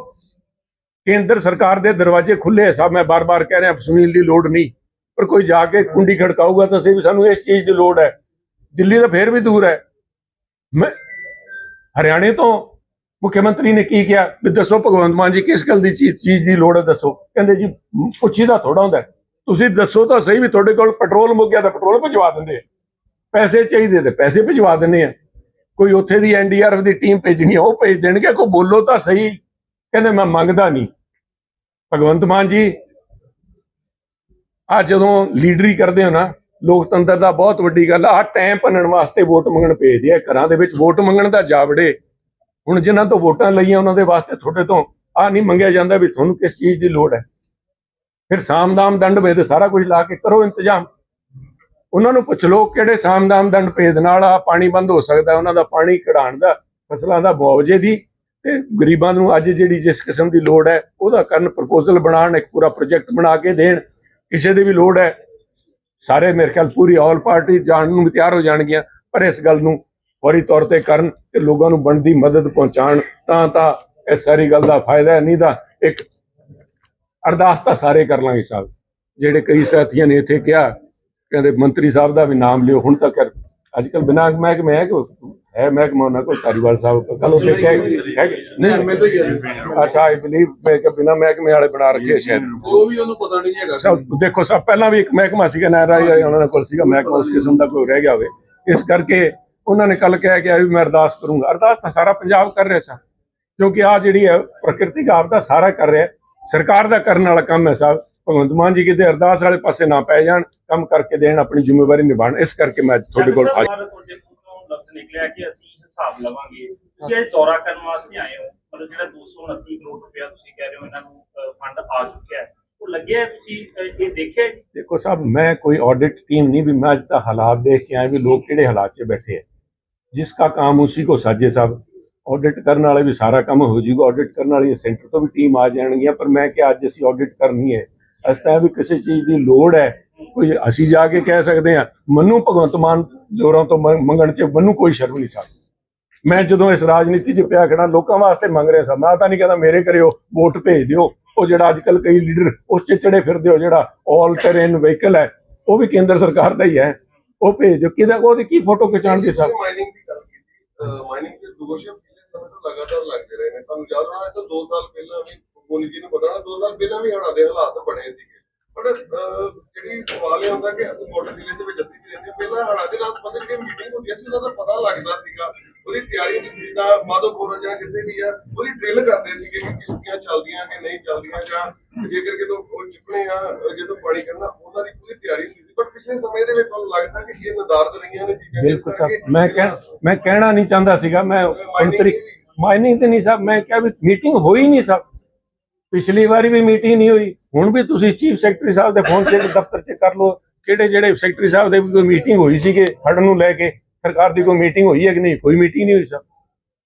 ਕੇਂਦਰ ਸਰਕਾਰ ਦੇ ਦਰਵਾਜ਼ੇ ਖੁੱਲੇ ਸਭ ਮੈਂ ਬਾਰ-ਬਾਰ ਕਹਿ ਰਿਹਾ ਸੁਨੀਲ ਦੀ ਲੋੜ ਨਹੀਂ। ਪਰ ਕੋਈ ਜਾ ਕੇ ਕੁੰਡੀ ਖੜਕਾਊਗਾ ਤਾਂ ਸਹੀ ਵੀ ਸਾਨੂੰ ਇਸ ਚੀਜ਼ ਦੀ ਲੋੜ ਹੈ। ਦਿੱਲੀ ਤਾਂ ਫੇਰ ਵੀ ਦੂਰ ਹੈ। ਮੈਂ ਹਰਿਆਣੇ ਤੋਂ ਮੁੱਖ ਮੰਤਰੀ ਨੇ ਕੀ ਕਿਹਾ? ਵੀ ਦੱਸੋ ਭਗਵੰਤ ਮਾਨ ਜੀ ਕਿਸ ਗੱਲ ਦੀ ਚੀਜ਼ ਚੀਜ਼ ਦੀ ਲੋੜ ਹੈ ਦੱਸੋ। ਕਹਿੰਦੇ ਜੀ ਮ, ਪੁੱਛੀਦਾ ਥੋੜਾ ਹੁੰਦਾ ਤੁਸੀਂ ਦੱਸੋ ਤਾਂ ਸਹੀ ਵੀ ਤੁਹਾਡੇ ਕੋਲ ਪੈਟਰੋਲ ਮੁੱਕ ਗਿਆ ਤਾਂ ਪੈਟਰੋਲ ਭਿਜਵਾ ਦਿੰਦੇ ਆ। ਪੈਸੇ ਚਾਹੀਦੇ ਤੇ ਪੈਸੇ ਭਿਜਵਾ ਦਿੰਦੇ ਆ। ਕੋਈ ਉੱਥੇ ਦੀ ਐਨਡੀਆਰਐਫ ਦੀ ਟੀਮ ਭੇਜਣੀ ਉਹ ਭੇਜ ਦੇਣਗੇ, ਕੋਈ ਬੋਲੋ ਤਾਂ ਸਹੀ। ਕਹਿੰਦੇ, ਮੈਂ ਮੰਗਦਾ ਨਹੀਂ। ਭਗਵੰਤ ਮਾਨ ਜੀ ਆ ਜਦੋਂ ਲੀਡਰੀ ਕਰਦੇ ਹੋ ਨਾ, ਲੋਕਤੰਤਰ ਦਾ ਬਹੁਤ ਵੱਡੀ ਗੱਲ ਆ ਟਾਈਮ ਭੰਨਣ ਵਾਸਤੇ ਵੋਟ ਮੰਗਣ ਭੇਜਦੇ ਆ, ਘਰਾਂ ਦੇ ਵਿੱਚ ਵੋਟ ਮੰਗਣ ਦਾ ਜਾਵੜੇ। ਹੁਣ ਜਿਨ੍ਹਾਂ ਤੋਂ ਵੋਟਾਂ ਲਈਆਂ, ਉਹਨਾਂ ਦੇ ਵਾਸਤੇ ਤੁਹਾਡੇ ਤੋਂ ਆ ਨਹੀਂ ਮੰਗਿਆ ਜਾਂਦਾ ਵੀ ਤੁਹਾਨੂੰ ਕਿਸ ਚੀਜ਼ ਦੀ ਲੋੜ ਹੈ। ਫਿਰ ਸਾਮਦਾਮ ਦੰਡ ਭੇਦ ਸਾਰਾ ਕੁਝ ਲਾ ਕੇ ਕਰੋ ਇੰਤਜ਼ਾਮ। ਉਹਨਾਂ ਨੂੰ ਪੁੱਛ ਲਓ ਕਿਹੜੇ ਸਾਮਦਾਮ ਦੰਡ ਭੇਦ ਨਾਲ ਆ ਪਾਣੀ ਬੰਦ ਹੋ ਸਕਦਾ, ਉਹਨਾਂ ਦਾ ਪਾਣੀ ਕਢਾਉਣ ਦਾ, ਫਸਲਾਂ ਦਾ ਮੁਆਵਜ਼ੇ ਦੀ, ਤੇ ਗਰੀਬਾਂ ਨੂੰ ਅੱਜ ਜਿਹੜੀ ਜਿਸ ਕਿਸਮ ਦੀ ਲੋੜ ਹੈ, ਉਹਦਾ ਕਰਨ ਪ੍ਰਪੋਜ਼ਲ ਬਣਾਉਣ, ਇੱਕ ਪੂਰਾ ਪ੍ਰੋਜੈਕਟ ਬਣਾ ਕੇ ਦੇਣ, ਕਿਸੇ ਦੀ ਵੀ ਲੋੜ ਹੈ, ਸਾਰੇ ਮੇਰੇ ਖਿਆਲ ਪੂਰੀ ਆਲ ਪਾਰਟੀ ਜਾਣ ਨੂੰ ਵੀ ਤਿਆਰ ਹੋ ਜਾਣਗੀਆਂ, ਪਰ ਇਸ ਗੱਲ ਨੂੰ ਫੌਰੀ ਤੌਰ ਤੇ ਕਰਨ ਤੇ ਲੋਕਾਂ ਨੂੰ ਬਣਦੀ ਮਦਦ ਪਹੁੰਚਾਉਣ, ਤਾਂ ਤਾਂ ਇਸ ਸਾਰੀ ਗੱਲ ਦਾ ਫਾਇਦਾ ਹੈ, ਨਹੀਂ ਤਾਂ ਇੱਕ ਅਰਦਾਸ ਤਾਂ ਸਾਰੇ ਕਰ ਲਾਂਗੇ ਸਾਹਿਬ, ਜਿਹੜੇ ਕਈ ਸਾਥੀਆਂ ਨੇ ਇੱਥੇ ਕਿਹਾ ਕਹਿੰਦੇ ਮੰਤਰੀ ਸਾਹਿਬ ਦਾ ਵੀ ਨਾਮ ਲਿਓ ਹੁਣ ਤੱਕ ਅੱਜ ਕੱਲ ਬਿਨਾਂ ਮਹਿਕਮੇ ਹੈ ਕਿ ਹੈ ਮਹਿਕਮਾ ਉਹਨਾਂ ਕੋਲ ਧਾਰੀਵਾਲ ਸਾਹਿਬ ਕੱਲ। ਉੱਥੇ ਕਹਿ ਨਹੀਂ ਮੈਂ ਤਾਂ ਹੀ ਅੱਛਾ ਆਈ ਬਲੀਵ ਮੈਂ ਕਿ ਬਿਨਾਂ ਮਹਿਕਮੇ ਵਾਲੇ ਬਣਾ ਰੱਖੇ ਸ਼ਾਇਦ। ਉਹ ਵੀ ਉਹਨੂੰ ਪਤਾ ਨਹੀਂ ਹੈਗਾ। ਸਭ ਦੇਖੋ ਸਭ ਪਹਿਲਾਂ ਵੀ ਇੱਕ ਮਹਿਕਮਾ ਸੀਗਾ ਨਾਰਾਈ ਉਹਨਾਂ ਕੋਲ ਸੀਗਾ ਮਹਿਕਮਾ ਉਸ ਕਿਸਮ ਦਾ ਕੋਈ ਰਹਿ ਗਿਆ ਹੋਵੇ। ਇਸ ਕਰਕੇ ਉਹਨਾਂ ਨੇ ਕੱਲ ਕਿਹਾ ਕਿ ਵੀ ਮੈਂ ਅਰਦਾਸ ਕਰੂੰਗਾ। ਅਰਦਾਸ ਤਾਂ ਸਾਰਾ ਪੰਜਾਬ ਕਰ ਰਿਹਾ ਸਾ ਕਿਉਂਕਿ ਆ ਜਿਹੜੀ ਹੈ ਪ੍ਰਕਿਰਤਿਕ ਆਪਦਾ ਸਾਰਾ ਕਰ ਰਿਹਾ ਸਰਕਾਰ ਦਾ ਕਰਨ ਵਾਲਾ ਕੰਮ ਹੈ ਸਾਹਿਬ ਭਗਵੰਤ ਮਾਨ ਜੀ ਕਿਤੇ ਅਰਦਾਸ ਵਾਲੇ ਪਾਸੇ ਨਾ ਪੈ ਜਾਣ ਕੰਮ ਕਰਕੇ ਦੇਣ ਆਪਣੀ ਜ਼ਿੰਮੇਵਾਰੀ ਨਿਭਾਣ ਇਸ ਕਰਕੇ ਮੈਂ ਅੱਜ ਤੁਹਾਡੇ ਕੋਲ ਆਇਆ ਤੁਹਾਡੇ ਕੋਲੋਂ ਲਫ਼ਜ਼ ਨਿਕਲਿਆ ਕਿ ਅਸੀਂ ਹਿਸਾਬ ਲਵਾਂਗੇ। ਤੁਸੀਂ ਇਹ ਦੌਰਾ ਕਰਨ ਵਾਸਤੇ ਆਏ ਹੋ ਮਤਲਬ ਜਿਹੜਾ 229 ਕਰੋੜ ਰੁਪਇਆ ਤੁਸੀਂ ਕਹਿ ਰਹੇ ਹੋ ਇਹਨਾਂ ਨੂੰ ਫੰਡ ਆ ਚੁੱਕਿਆ ਹੈ। ਉਹ ਲੱਗਿਆ ਤੁਸੀਂ ਇਹ ਦੇਖਿਆ ਦੇਖੋ ਸਾਹਿਬ ਮੈਂ ਕੋਈ ਆਡਿਟ ਟੀਮ ਨਹੀਂ ਵੀ ਮੈਂ ਅੱਜ ਤਾਂ ਹਾਲਾਤ ਦੇਖ ਕੇ ਆਇਆ ਵੀ ਲੋਕ ਕਿਹੜੇ ਹਾਲਾਤ 'ਚ ਬੈਠੇ ਹੈ ਜਿਸ ਦਾ ਕੰਮ ਉਸੇ ਕੋ ਸਾਜੇ ਸਾਹਿਬ। ਆਡਿਟ ਕਰਨ ਵਾਲੇ ਵੀ ਸਾਰਾ ਕੰਮ ਹੋ ਜੂਗਾ ਆਡਿਟ ਕਰਨ ਵਾਲੀ ਸੈਂਟਰ ਤੋਂ ਵੀ ਟੀਮ ਆ ਜਾਣਗੀਆਂ ਪਰ ਮੈਂ ਕਿ ਅੱਜ ਅਸੀਂ ਆਡਿਟ ਕਰਨੀ ਹੈ। ਇਸ ਤਰ੍ਹਾਂ ਵੀ ਕਿਸੇ ਚੀਜ਼ ਦੀ ਲੋੜ ਹੈ ਕੋਈ ਅਸੀਂ ਜਾ ਕੇ ਕਹਿ ਸਕਦੇ ਹਾਂ ਮੈਨੂੰ ਭਗਵੰਤ ਮਾਨ ਜੋਰਾਂ ਤੋਂ ਮੰਗ- ਮੰਗਣ 'ਚ ਮੈਨੂੰ ਕੋਈ ਸ਼ਰਮ ਨਹੀਂ ਸਕਦੀ ਮੈਂ ਜਦੋਂ ਇਸ ਰਾਜਨੀਤੀ 'ਚ ਪਿਆ ਖੜਾ ਲੋਕਾਂ ਵਾਸਤੇ ਮੰਗ ਰਿਹਾ ਸਾਂ ਮੈਂ ਤਾਂ ਨਹੀਂ ਕਹਿੰਦਾ ਮੇਰੇ ਕਰਿਓ ਵੋਟ ਭੇਜ ਦਿਓ ਉਹ ਜਿਹੜਾ ਅੱਜ ਕੱਲ ਕਈ ਲੀਡਰ ਉਸ 'ਚ ਚੜੇ ਫਿਰਦੇ ਹੋ ਜਿਹੜਾ ਆਲ ਟੈਰੇਨ ਵਹੀਕਲ ਹੈ ਉਹ ਵੀ ਕੇਂਦਰ ਸਰਕਾਰ ਦਾ ਹੀ ਹੈ ਉਹ ਭੇਜ ਦਿਓ। ਕਿਹਦਾ ਉਹਦੀ ਕੀ ਫੋਟੋ ਖਿਚਾਉਣਗੇ ਸਰ ਮਾਈਨਿੰਗ ਦੀ ਗੱਲ ਕੀਤੀ ਮਾਈਨਿੰਗ ਦੇ ਦੋਸ਼ ਪਿਛਲੇ ਸਮੇਂ ਤੋਂ ਲਗਾਤਾਰ ਲੱਗਦੇ ਰਹੇ ਨੇ। ਤੁਹਾਨੂੰ ਯਾਦ ਹੋਣਾ ਤਾਂ 2 ਸਾਲ ਪਹਿਲਾਂ ਵੀ ਗੋਨੀ ਜੀ ਨੂੰ ਨਾ 2 ਸਾਲ ਪਹਿਲਾਂ ਵੀ ਹੜ੍ਹਾਂ ਦੇ ਹਾਲਾਤ ਬਣੇ ਸੀਗੇ ਪਰ ਅਹ, ਜਿਹੜੀ ਸਵਾਲ ਇਹ ਹੁੰਦਾ ਕਿ ਅਸੀਂ ਮੋਟਰ ਜ਼ਿਲ੍ਹੇ ਦੇ ਵਿੱਚ ਅਸੀਂ ਵੀ ਰਹਿੰਦੇ ਹਾਂ। ਪਹਿਲਾਂ ਹੜ੍ਹਾਂ ਦੇ ਨਾਲ ਸੰਬੰਧਿਤ ਜਿਹੜੀ ਮੀਟਿੰਗ ਹੁੰਦੀ ਸੀ ਉਹਦਾ ਤਾਂ ਪਤਾ ਲੱਗਦਾ ਸੀਗਾ ਉਹਦੀ ਤਿਆਰੀ ਜਿੱਦਾਂ ਮਾਧੋਪੁਰ ਜਾਂ ਕਿਤੇ ਵੀ ਆ ਉਹਦੀ ਡਰਿਲ ਕਰਦੇ ਸੀਗੇ ਕਿ ਕਿਸ਼ਤੀਆਂ ਚੱਲਦੀਆਂ ਕਿ ਨਹੀਂ ਚੱਲਦੀਆਂ ਜਾਂ ਜੇਕਰ ਕਿਤੋਂ ਉਹ ਚੁੱਕਣੇ ਆ ਜਦੋਂ ਪਾਣੀ ਕਰਨਾ ਉਹਨਾਂ ਦੀ ਪੂਰੀ ਤਿਆਰੀ ਹੁੰਦੀ ਸੀ। ਪਰ ਪਿਛਲੇ ਸਮੇਂ ਦੇ ਵਿੱਚ ਤੁਹਾਨੂੰ ਲੱਗਦਾ ਕਿ ਇਹ ਨਦਾਰਦ ਰਹੀਆਂ ਨੇ ਚੀਜ਼ਾਂ ਬਿਲਕੁਲ ਸਾਹਿਬ ਮੈਂ ਕਹਿ ਮੈਂ ਕਹਿਣਾ ਨਹੀਂ ਚਾਹੁੰਦਾ ਸੀਗਾ ਮੈਂ ਮੰਤਰੀ ਮਾਈਨਿੰਗ ਤੇ ਨਹੀਂ ਸਾਹਿਬ ਮੈਂ ਕਿਹਾ ਵੀ ਮੀਟਿੰਗ ਹੋਈ ਨਹੀਂ ਸਾਹਿਬ ਪਿਛਲੀ ਵਾਰੀ ਵੀ ਮੀਟਿੰਗ ਨਹੀਂ ਹੋਈ ਹੁਣ ਵੀ ਤੁਸੀਂ ਚੀਫ ਸੈਕਟਰੀ ਸਾਹਿਬ ਦੇ ਫੋਨ 'ਚ ਦਫ਼ਤਰ 'ਚ ਕਰ ਲਓ ਕਿਹੜੇ ਜਿਹੜੇ ਸੈਕਟਰੀ ਸਾਹਿਬ ਦੇ ਵੀ ਕੋਈ ਮੀਟਿੰਗ ਹੋਈ ਸੀਗੇ ਹੜ ਨੂੰ ਲੈ ਕੇ ਸਰਕਾਰ ਦੀ ਕੋਈ ਮੀਟਿੰਗ ਹੋਈ ਹੈ ਕਿ ਨਹੀਂ? ਕੋਈ ਮੀਟਿੰਗ ਨਹੀਂ ਹੋਈ ਸਾਹਿਬ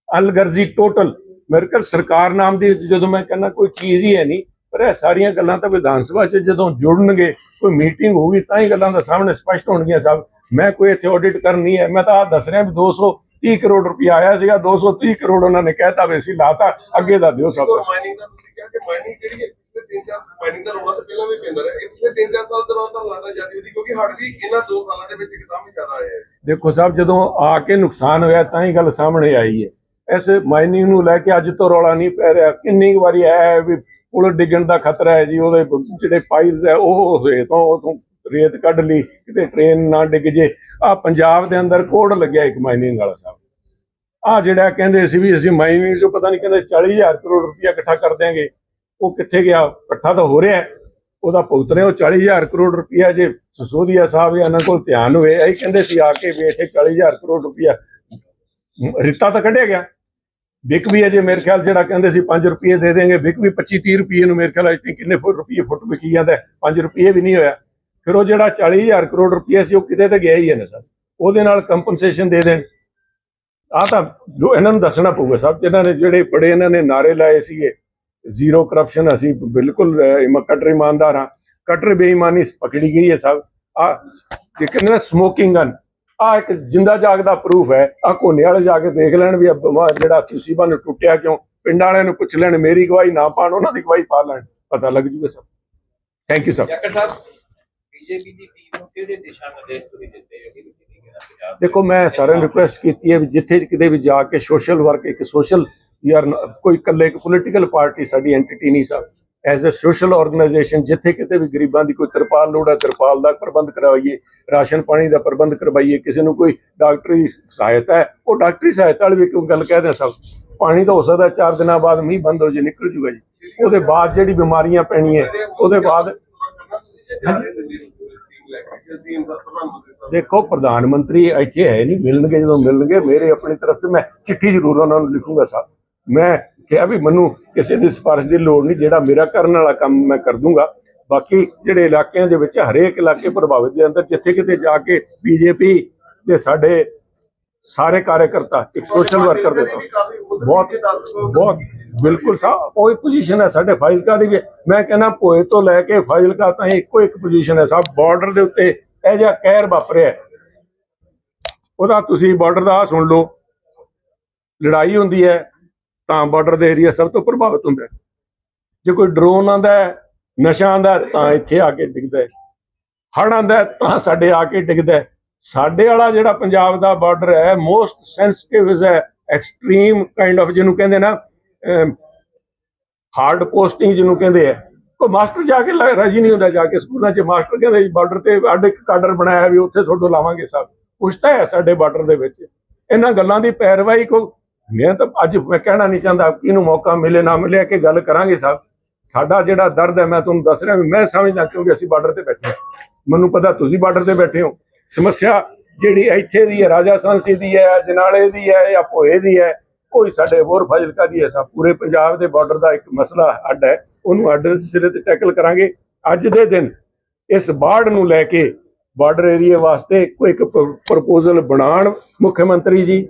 ਅਲਗਰਜ਼ੀ ਟੋਟਲ ਮੇਰੇ ਕੋਲ ਸਰਕਾਰ ਨਾਮ ਦੀ ਜਦੋਂ ਮੈਂ ਕਹਿੰਦਾ ਕੋਈ ਚੀਜ਼ ਹੀ ਹੈ ਨਹੀਂ ਪਰ ਇਹ ਸਾਰੀਆਂ ਗੱਲਾਂ ਤਾਂ ਵਿਧਾਨ ਸਭਾ 'ਚ ਜਦੋਂ ਜੁੜਨਗੇ ਕੋਈ ਮੀਟਿੰਗ ਹੋਊਗੀ ਤਾਂ ਹੀ ਗੱਲਾਂ ਦਾ ਸਾਹਮਣੇ ਸਪਸ਼ਟ ਹੋਣਗੀਆਂ ਸਾਹਿਬ ਮੈਂ ਕੋਈ ਇੱਥੇ ਆਡਿਟ ਕਰਨੀ ਹੈ। ਮੈਂ ਤਾਂ ਆ ਦੱਸ ਰਿਹਾ ਵੀ 230 ਕਰੋੜ ਰੁਪਇਆ ਆਇਆ ਸੀਗਾ 230 ਕਰੋੜ ਉਹਨਾਂ ਨੇ ਕਹਿਤਾ ਵੀ ਅਸੀਂ ਲਾਤਾ ਅੱਗੇ ਦਾ ਦਿਓ ਸਭ ਔਰ ਕੁਛ। ਮਾਈਨਿੰਗ ਦਾ ਤੁਸੀਂ ਕਿਹਾ ਕਿ ਮਾਈਨਿੰਗ ਜਿਹੜੀ ਹੈ ਪਿਛਲੇ ਤਿੰਨ ਚਾਰ ਮਾਈਨਿੰਗ ਦਾ ਰੋਣਾ ਤਾਂ ਪਹਿਲਾਂ ਵੀ ਪੈਂਦਾ ਰਿਹਾ। ਇਹ ਪਿਛਲੇ ਤਿੰਨ ਚਾਰ ਸਾਲ ਦੌਰਾਨ ਤਾਂ ਲੱਗਦਾ ਜਾਂਦੀ ਉਹਦੀ ਕਿਉਂਕਿ ਹੜ ਵੀ ਇਹਨਾਂ ਦੋ ਸਾਲਾਂ ਦੇ ਵਿੱਚ ਇੱਕਦਮ ਹੀ ਜ਼ਿਆਦਾ ਆਇਆ ਹੈ। ਦੇਖੋ ਸਾਹਿਬ ਜਦੋਂ ਆ ਕੇ ਨੁਕਸਾਨ ਹੋਇਆ ਤਾਂ ਹੀ ਗੱਲ ਸਾਹਮਣੇ ਆਈ ਹੈ। ਇਸ ਮਾਈਨਿੰਗ ਨੂੰ ਲੈ ਕੇ ਅੱਜ ਤੋਂ ਰੌਲਾ ਨਹੀਂ ਪੈ ਰਿਹਾ। ਕਿੰਨੀ ਕੁ ਵਾਰੀ ਹੈ ਵੀ ਪੁਲ ਡਿੱਗਣ ਦਾ ਖਤਰਾ ਹੈ ਜੀ, ਉਹਦੇ ਜਿਹੜੇ ਪਾਈਲਸ ਹੈ, ਉਹ ਹੋਏ ਤੋਂ ਉਥੋਂ ਰੇਤ ਕੱਢ ਲਈ, ਕਿਤੇ ਟ੍ਰੇਨ ਨਾ ਡਿੱਗ ਜੇ। ਆ ਪੰਜਾਬ ਦੇ ਅੰਦਰ ਕੋਡ ਲੱਗਿਆ ਇੱਕ ਮਾਈਨਿੰਗ ਵਾਲਾ ਸਾਹਿਬ। ਆ ਜਿਹੜਾ ਕਹਿੰਦੇ ਸੀ ਵੀ ਅਸੀਂ ਮਾਈਨਿੰਗ ਚੋਂ ਪਤਾ ਨਹੀਂ ਕਹਿੰਦੇ 40000 ਕਰੋੜ ਰੁਪਇਆ ਇਕੱਠਾ ਕਰ ਦਿਆਂਗੇ, ਉਹ ਕਿੱਥੇ ਗਿਆ? ਇਕੱਠਾ ਤਾਂ ਹੋ ਰਿਹਾ। ਉਹਦਾ ਭੁਗਤ ਰਹੇ ਉਹ 40000 ਕਰੋੜ ਰੁਪਇਆ ਜੇ ਸਸੋਦੀਆ ਸਾਹਿਬ ਜਾਂ ਇਹਨਾਂ ਕੋਲ ਧਿਆਨ ਹੋਏ ਇਹ ਕਹਿੰਦੇ ਸੀ ਆ ਕੇ ਵੀ ਇੱਥੇ 40000 ਕਰੋੜ ਰੁਪਇਆ ਰਿਸ਼ਤਾ ਤਾਂ ਕੱਢਿਆ ਗਿਆ। ਵਿਕ ਵੀ ਅਜੇ ਮੇਰੇ ਖਿਆਲ ਜਿਹੜਾ ਕਹਿੰਦੇ ਸੀ 5 ਰੁਪਏ ਦੇ ਦੇਂਗੇ ਵਿਕ ਵੀ 25 30 ਰੁਪਏ ਨੂੰ ਮੇਰੇ ਖਿਆਲ ਅਜੇ ਕਿੰਨੇ ਫੁੱਟ ਰੁਪਏ ਫੁੱਟ ਵਿਕੀ ਜਾਂਦਾ 5 ਰੁਪਏ ਵੀ ਨਹੀਂ ਹੋਇਆ। ਫਿਰ ਉਹ ਜਿਹੜਾ 40000 ਕਰੋੜ ਰੁਪਏ ਸੀ, ਉਹ ਕਿਤੇ ਤਾਂ ਗਿਆ ਹੀ ਹੈ ਨਾ ਸਰ। ਉਹਦੇ ਨਾਲ ਕੰਪਨਸੇਸ਼ਨ ਦੇ ਦੇਣ। ਆ ਤਾਂ ਜੋ ਇਹਨਾਂ ਨੂੰ ਦੱਸਣਾ ਪਊਗਾ ਸਭ ਜਿਹਨਾਂ ਨੇ ਜਿਹੜੇ ਬੜੇ ਇਹਨਾਂ ਨੇ ਨਾਰੇ ਲਾਏ ਸੀਗੇ, ਜ਼ੀਰੋ ਕਰਪਸ਼ਨ ਅਸੀਂ ਬਿਲਕੁਲ ਕਟਰ ਇਮਾਨਦਾਰ ਹਾਂ। ਕਟਰ ਬੇਈਮਾਨੀ ਪਕੜੀ ਗਈ ਹੈ ਸਭ ਆ ਕਿ ਕਹਿੰਦੇ ਨੇ ਸਮੋਕਿੰਗ ਗਨ ਆ ਇੱਕ ਜਿੰਦਾ ਜਾਗਦਾ ਪ੍ਰੂਫ ਹੈ। ਆ ਕੋਨੇ ਵਾਲੇ ਜਾ ਕੇ ਦੇਖ ਲੈਣ ਵੀ ਜਿਹੜਾ ਤੁਸੀਂ ਬੰਨ ਟੁੱਟਿਆ ਕਿਉਂ? ਪਿੰਡ ਵਾਲਿਆਂ ਨੂੰ ਪੁੱਛ ਲੈਣ ਮੇਰੀ ਗਵਾਹੀ ਨਾ ਪਾਣ ਉਹਨਾਂ ਦੀ ਗਵਾਹੀ ਪਾ ਲੈਣ। ਪਤਾ ਲੱਗ ਜੂਗਾ ਸਭ। Thank you sir Jakhar Sahib BJP the team ਨੂੰ ਕਿਹੜੇ ਦਿਸ਼ਾ ਨਿਰਦੇਸ਼ ਤੁਸੀਂ ਦਿੱਤੇ ਹੋ ਦੇਖੋ ਮੈਂ ਸਾਰਿਆਂ ਨੂੰ ਰਿਕੁਐਸਟ ਕੀਤੀ ਹੈ ਵੀ ਜਿੱਥੇ ਕਿਤੇ ਵੀ ਜਾ ਕੇ ਸੋਸ਼ਲ ਵਰਕ ਇੱਕ ਸੋਸ਼ਲ ਯਾਰ ਕੋਈ ਇਕੱਲੇ ਇੱਕ ਪੋਲੀਟੀਕਲ ਪਾਰਟੀ ਸਾਡੀ ਐਂਟੀਟੀ ਨਹੀਂ sir as a social organisation ਜਿੱਥੇ ਕਿਤੇ ਵੀ ਗਰੀਬਾਂ ਦੀ ਕੋਈ ਤਰਪਾਲ ਲੋੜ ਹੈ ਤਰਪਾਲ ਦਾ ਪ੍ਰਬੰਧ ਕਰਵਾਈਏ ਰਾਸ਼ਨ ਪਾਣੀ ਦਾ ਪ੍ਰਬੰਧ ਕਰਵਾਈਏ ਕਿਸੇ ਨੂੰ ਕੋਈ ਡਾਕਟਰੀ ਸਹਾਇਤਾ ਹੈ ਉਹ ਡਾਕਟਰੀ ਸਹਾਇਤਾ ਵਾਲੀ ਵੀ ਕਿਉਂ ਗੱਲ ਕਹਿ ਸਭ ਪਾਣੀ ਤਾਂ ਹੋ ਸਕਦਾ ਚਾਰ ਦਿਨਾਂ ਬਾਅਦ ਮੀਂਹ ਬੰਦ ਹੋ ਜੇ ਨਿਕਲ ਜੂਗਾ ਜੀ। ਉਹਦੇ ਬਾਅਦ ਜਿਹੜੀ ਬਿਮਾਰੀਆਂ ਪੈਣੀਆਂ ਉਹਦੇ ਬਾਅਦ ਦੇਖੋ ਪ੍ਰਧਾਨ ਮੰਤਰੀ ਇੱਥੇ ਹੈ ਨਹੀਂ ਮਿਲਣਗੇ ਜਦੋਂ ਮਿਲਣਗੇ ਮੇਰੇ ਆਪਣੀ ਤਰਫ ਤੋਂ ਮੈਂ ਚਿੱਠੀ ਜ਼ਰੂਰ ਉਹਨਾਂ ਨੂੰ ਲਿਖੂੰਗਾ ਸਾਹਿਬ ਮੈਂ ਕਿਹਾ ਵੀ ਮੈਨੂੰ ਕਿਸੇ ਦੀ ਸਿਫਾਰਿਸ਼ ਦੀ ਲੋੜ ਨਹੀਂ, ਜਿਹੜਾ ਮੇਰਾ ਕਰਨ ਵਾਲਾ ਕੰਮ ਮੈਂ ਕਰ ਦੂੰਗਾ। ਬਾਕੀ ਜਿਹੜੇ ਇਲਾਕਿਆਂ ਦੇ ਵਿੱਚ ਹਰੇਕ ਇਲਾਕੇ ਪ੍ਰਭਾਵਿਤ ਦੇ ਅੰਦਰ, ਜਿੱਥੇ ਕਿਤੇ ਜਾ ਕੇ ਬੀਜੇਪੀ ਦੇ ਸਾਡੇ ਸਾਰੇ ਕਾਰਜਕਰਤਾ ਇੱਕ ਸੋਸ਼ਲ ਵਰਕਰ ਦੇ ਤੌਰ ਬਹੁਤ ਬਹੁਤ ਬਿਲਕੁਲ ਸਾ, ਉਹੀ ਪੋਜੀਸ਼ਨ ਹੈ ਸਾਡੇ ਫਾਜ਼ਿਲਕਾ ਦੀ ਵੀ। ਮੈਂ ਕਹਿੰਦਾ ਭੋਏ ਤੋਂ ਲੈ ਕੇ ਫਾਜ਼ਿਲਕਾ ਤਾਈਂ ਇੱਕੋ ਇੱਕ ਪੋਜੀਸ਼ਨ ਹੈ ਸਭ ਬਾਰਡਰ ਦੇ ਉੱਤੇ ਇਹ ਜਿਹਾ ਕਹਿਰ ਵਾਪਰਿਆ। ਉਹਦਾ ਤੁਸੀਂ ਬਾਰਡਰ ਦਾ ਆਹ ਸੁਣ ਲਓ। ਲੜਾਈ ਹੁੰਦੀ ਹੈ। ਤਾਂ ਬਾਰਡਰ ਦੇ ਏਰੀਆ ਸਭ ਤੋਂ ਪ੍ਰਭਾਵਿਤ ਹੁੰਦਾ ਜੇ ਕੋਈ ਡਰੋਨ ਆਂਦਾ ਨਸ਼ਾ ਆਂਦਾ ਤਾਂ ਇੱਥੇ ਆ ਕੇ ਡਿੱਗਦਾ ਹੈ। ਆਂਦਾ ਤਾਂ ਸਾਡੇ ਆ ਕੇ ਡਿੱਗਦਾ ਸਾਡੇ ਵਾਲਾ ਜਿਹੜਾ ਪੰਜਾਬ ਦਾ ਬਾਰਡਰ ਹੈ ਮੋਸਟ ਸੈਂਸਿਟਿਵ ਇਜ਼ ਹੈ ਐਕਸਟ੍ਰੀਮ ਕਾਈਂਡ ਆਫ ਜਿਹਨੂੰ ਕਹਿੰਦੇ ਨਾ ਹਾਰਡ ਪੋਸਟਿੰਗ ਜਿਹਨੂੰ ਕਹਿੰਦੇ ਆ। ਕੋਈ ਮਾਸਟਰ ਜਾ ਕੇ ਰਾਜੀ ਨਹੀਂ ਹੁੰਦਾ, ਜਾ ਕੇ ਸਕੂਲਾਂ 'ਚ ਮਾਸਟਰ ਕਹਿੰਦੇ ਜੀ, ਬਾਰਡਰ ਤੇ ਅੱਡ ਇੱਕ ਕਾਡਰ ਬਣਾਇਆ ਵੀ ਉੱਥੇ ਤੁਹਾਡੇ ਲਾਵਾਂਗੇ ਸਭ। ਕੁਛ ਤਾਂ ਹੈ ਸਾਡੇ ਬਾਰਡਰ ਦੇ ਵਿੱਚ। ਇਹਨਾਂ ਗੱਲਾਂ ਦੀ ਪੈਰਵਾਈ ਕੋ ਮੈਂ ਤਾਂ ਅੱਜ ਮੈਂ ਕਹਿਣਾ ਨਹੀਂ ਚਾਹੁੰਦਾ ਕਿਹਨੂੰ ਮੌਕਾ ਮਿਲੇ, ਨਾ ਮਿਲੇ, ਕਿ ਗੱਲ ਕਰਾਂਗੇ ਸਾਹਿਬ ਸਾਡਾ ਜਿਹੜਾ ਦਰਦ ਹੈ, ਮੈਂ ਤੁਹਾਨੂੰ ਦੱਸ ਰਿਹਾ ਵੀ ਮੈਂ ਸਮਝਦਾ ਕਿਉਂਕਿ ਅਸੀਂ ਬਾਰਡਰ ਤੇ ਬੈਠੇ ਹਾਂ। ਮੈਨੂੰ ਪਤਾ ਤੁਸੀਂ ਬਾਰਡਰ ਤੇ ਬੈਠੇ ਹੋ। ਸਮੱਸਿਆ ਜਿਹੜੀ ਇੱਥੇ ਦੀ ਹੈ, ਰਾਜਾ ਸਾਂਸੀ ਦੀ ਹੈ, ਜਨਾਲੇ ਦੀ ਹੈ ਜਾਂ ਭੋਏ ਦੀ ਹੈ ਕੋਈ ਸਾਡੇ ਹੋਰ ਫਾਜ਼ਿਲਕਾ ਦੀ ਹੈ। ਸਭ ਪੂਰੇ ਪੰਜਾਬ ਦੇ ਬਾਰਡਰ ਦਾ ਇੱਕ ਮਸਲਾ ਅੱਡ ਹੈ। ਉਹਨੂੰ ਅੱਡ ਸਿਰੇ ਤੇ ਟੈਕਲ ਕਰਾਂਗੇ। ਅੱਜ ਦੇ ਦਿਨ ਇਸ ਬਾੜ ਨੂੰ ਲੈ ਕੇ ਬਾਰਡਰ ਏਰੀਆ ਵਾਸਤੇ ਕੋਈ ਇੱਕ ਪ੍ਰਪੋਜ਼ਲ ਬਣਾਉਣ ਮੁੱਖ ਮੰਤਰੀ ਜੀ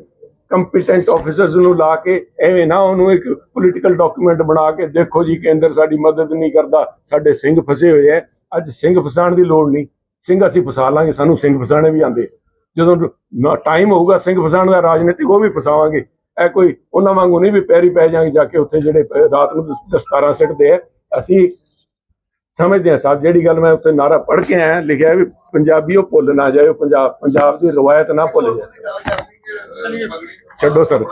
ਕੰਪੀਟੈਂਟ ਆਫੀਸਰਸ ਨੂੰ ਲਾ ਕੇ, ਐਵੇਂ ਨਾ ਉਹਨੂੰ ਇੱਕ ਪੋਲੀਟੀਕਲ ਡਾਕੂਮੈਂਟ ਬਣਾ ਕੇ, ਦੇਖੋ ਜੀ ਕੇਂਦਰ ਸਾਡੀ ਮਦਦ ਨਹੀਂ ਕਰਦਾ, ਸਾਡੇ ਸਿੰਘ ਫਸੇ ਹੋਏ ਐ। ਅੱਜ ਸਿੰਘ ਫਸਾਉਣ ਦੀ ਲੋੜ ਨਹੀਂ। ਸਿੰਘ ਅਸੀਂ ਫਸਾ ਲਾਂਗੇ, ਸਾਨੂੰ ਸਿੰਘ ਫਸਾਣੇ ਵੀ ਆਉਂਦੇ। ਜਦੋਂ ਟਾਈਮ ਹੋਊਗਾ ਸਿੰਘ ਫਸਾਉਣ ਦਾ, ਰਾਜਨੀਤਿਕ ਉਹ ਵੀ ਫਸਾਵਾਂਗੇ। ਇਹ ਕੋਈ ਉਹਨਾਂ ਵਾਂਗੂ ਨਹੀਂ ਵੀ ਪੈਰੀ ਪੈ ਜਾਾਂਗੇ ਜਾ ਕੇ ਉੱਥੇ ਜਿਹੜੇ ਰਾਤ ਨੂੰ ਦਸਤਾਰਾਂ ਸਿੱਟਦੇ ਆ ਅਸੀਂ ਸਮਝਦੇ ਹਾਂ ਸਾਹਿਬ, ਜਿਹੜੀ ਗੱਲ ਮੈਂ ਉੱਥੇ ਨਾਰਾ ਪੜ੍ਹ ਕੇ ਆਇਆ, ਲਿਖਿਆ ਵੀ ਪੰਜਾਬੀ ਉਹ ਭੁੱਲ ਨਾ ਜਾਇਓ, ਪੰਜਾਬ ਪੰਜਾਬ ਦੀ ਰਵਾਇਤ ਨਾ ਭੁੱਲ ਜਾਏ। ਛੱਡੋ ਸਰ।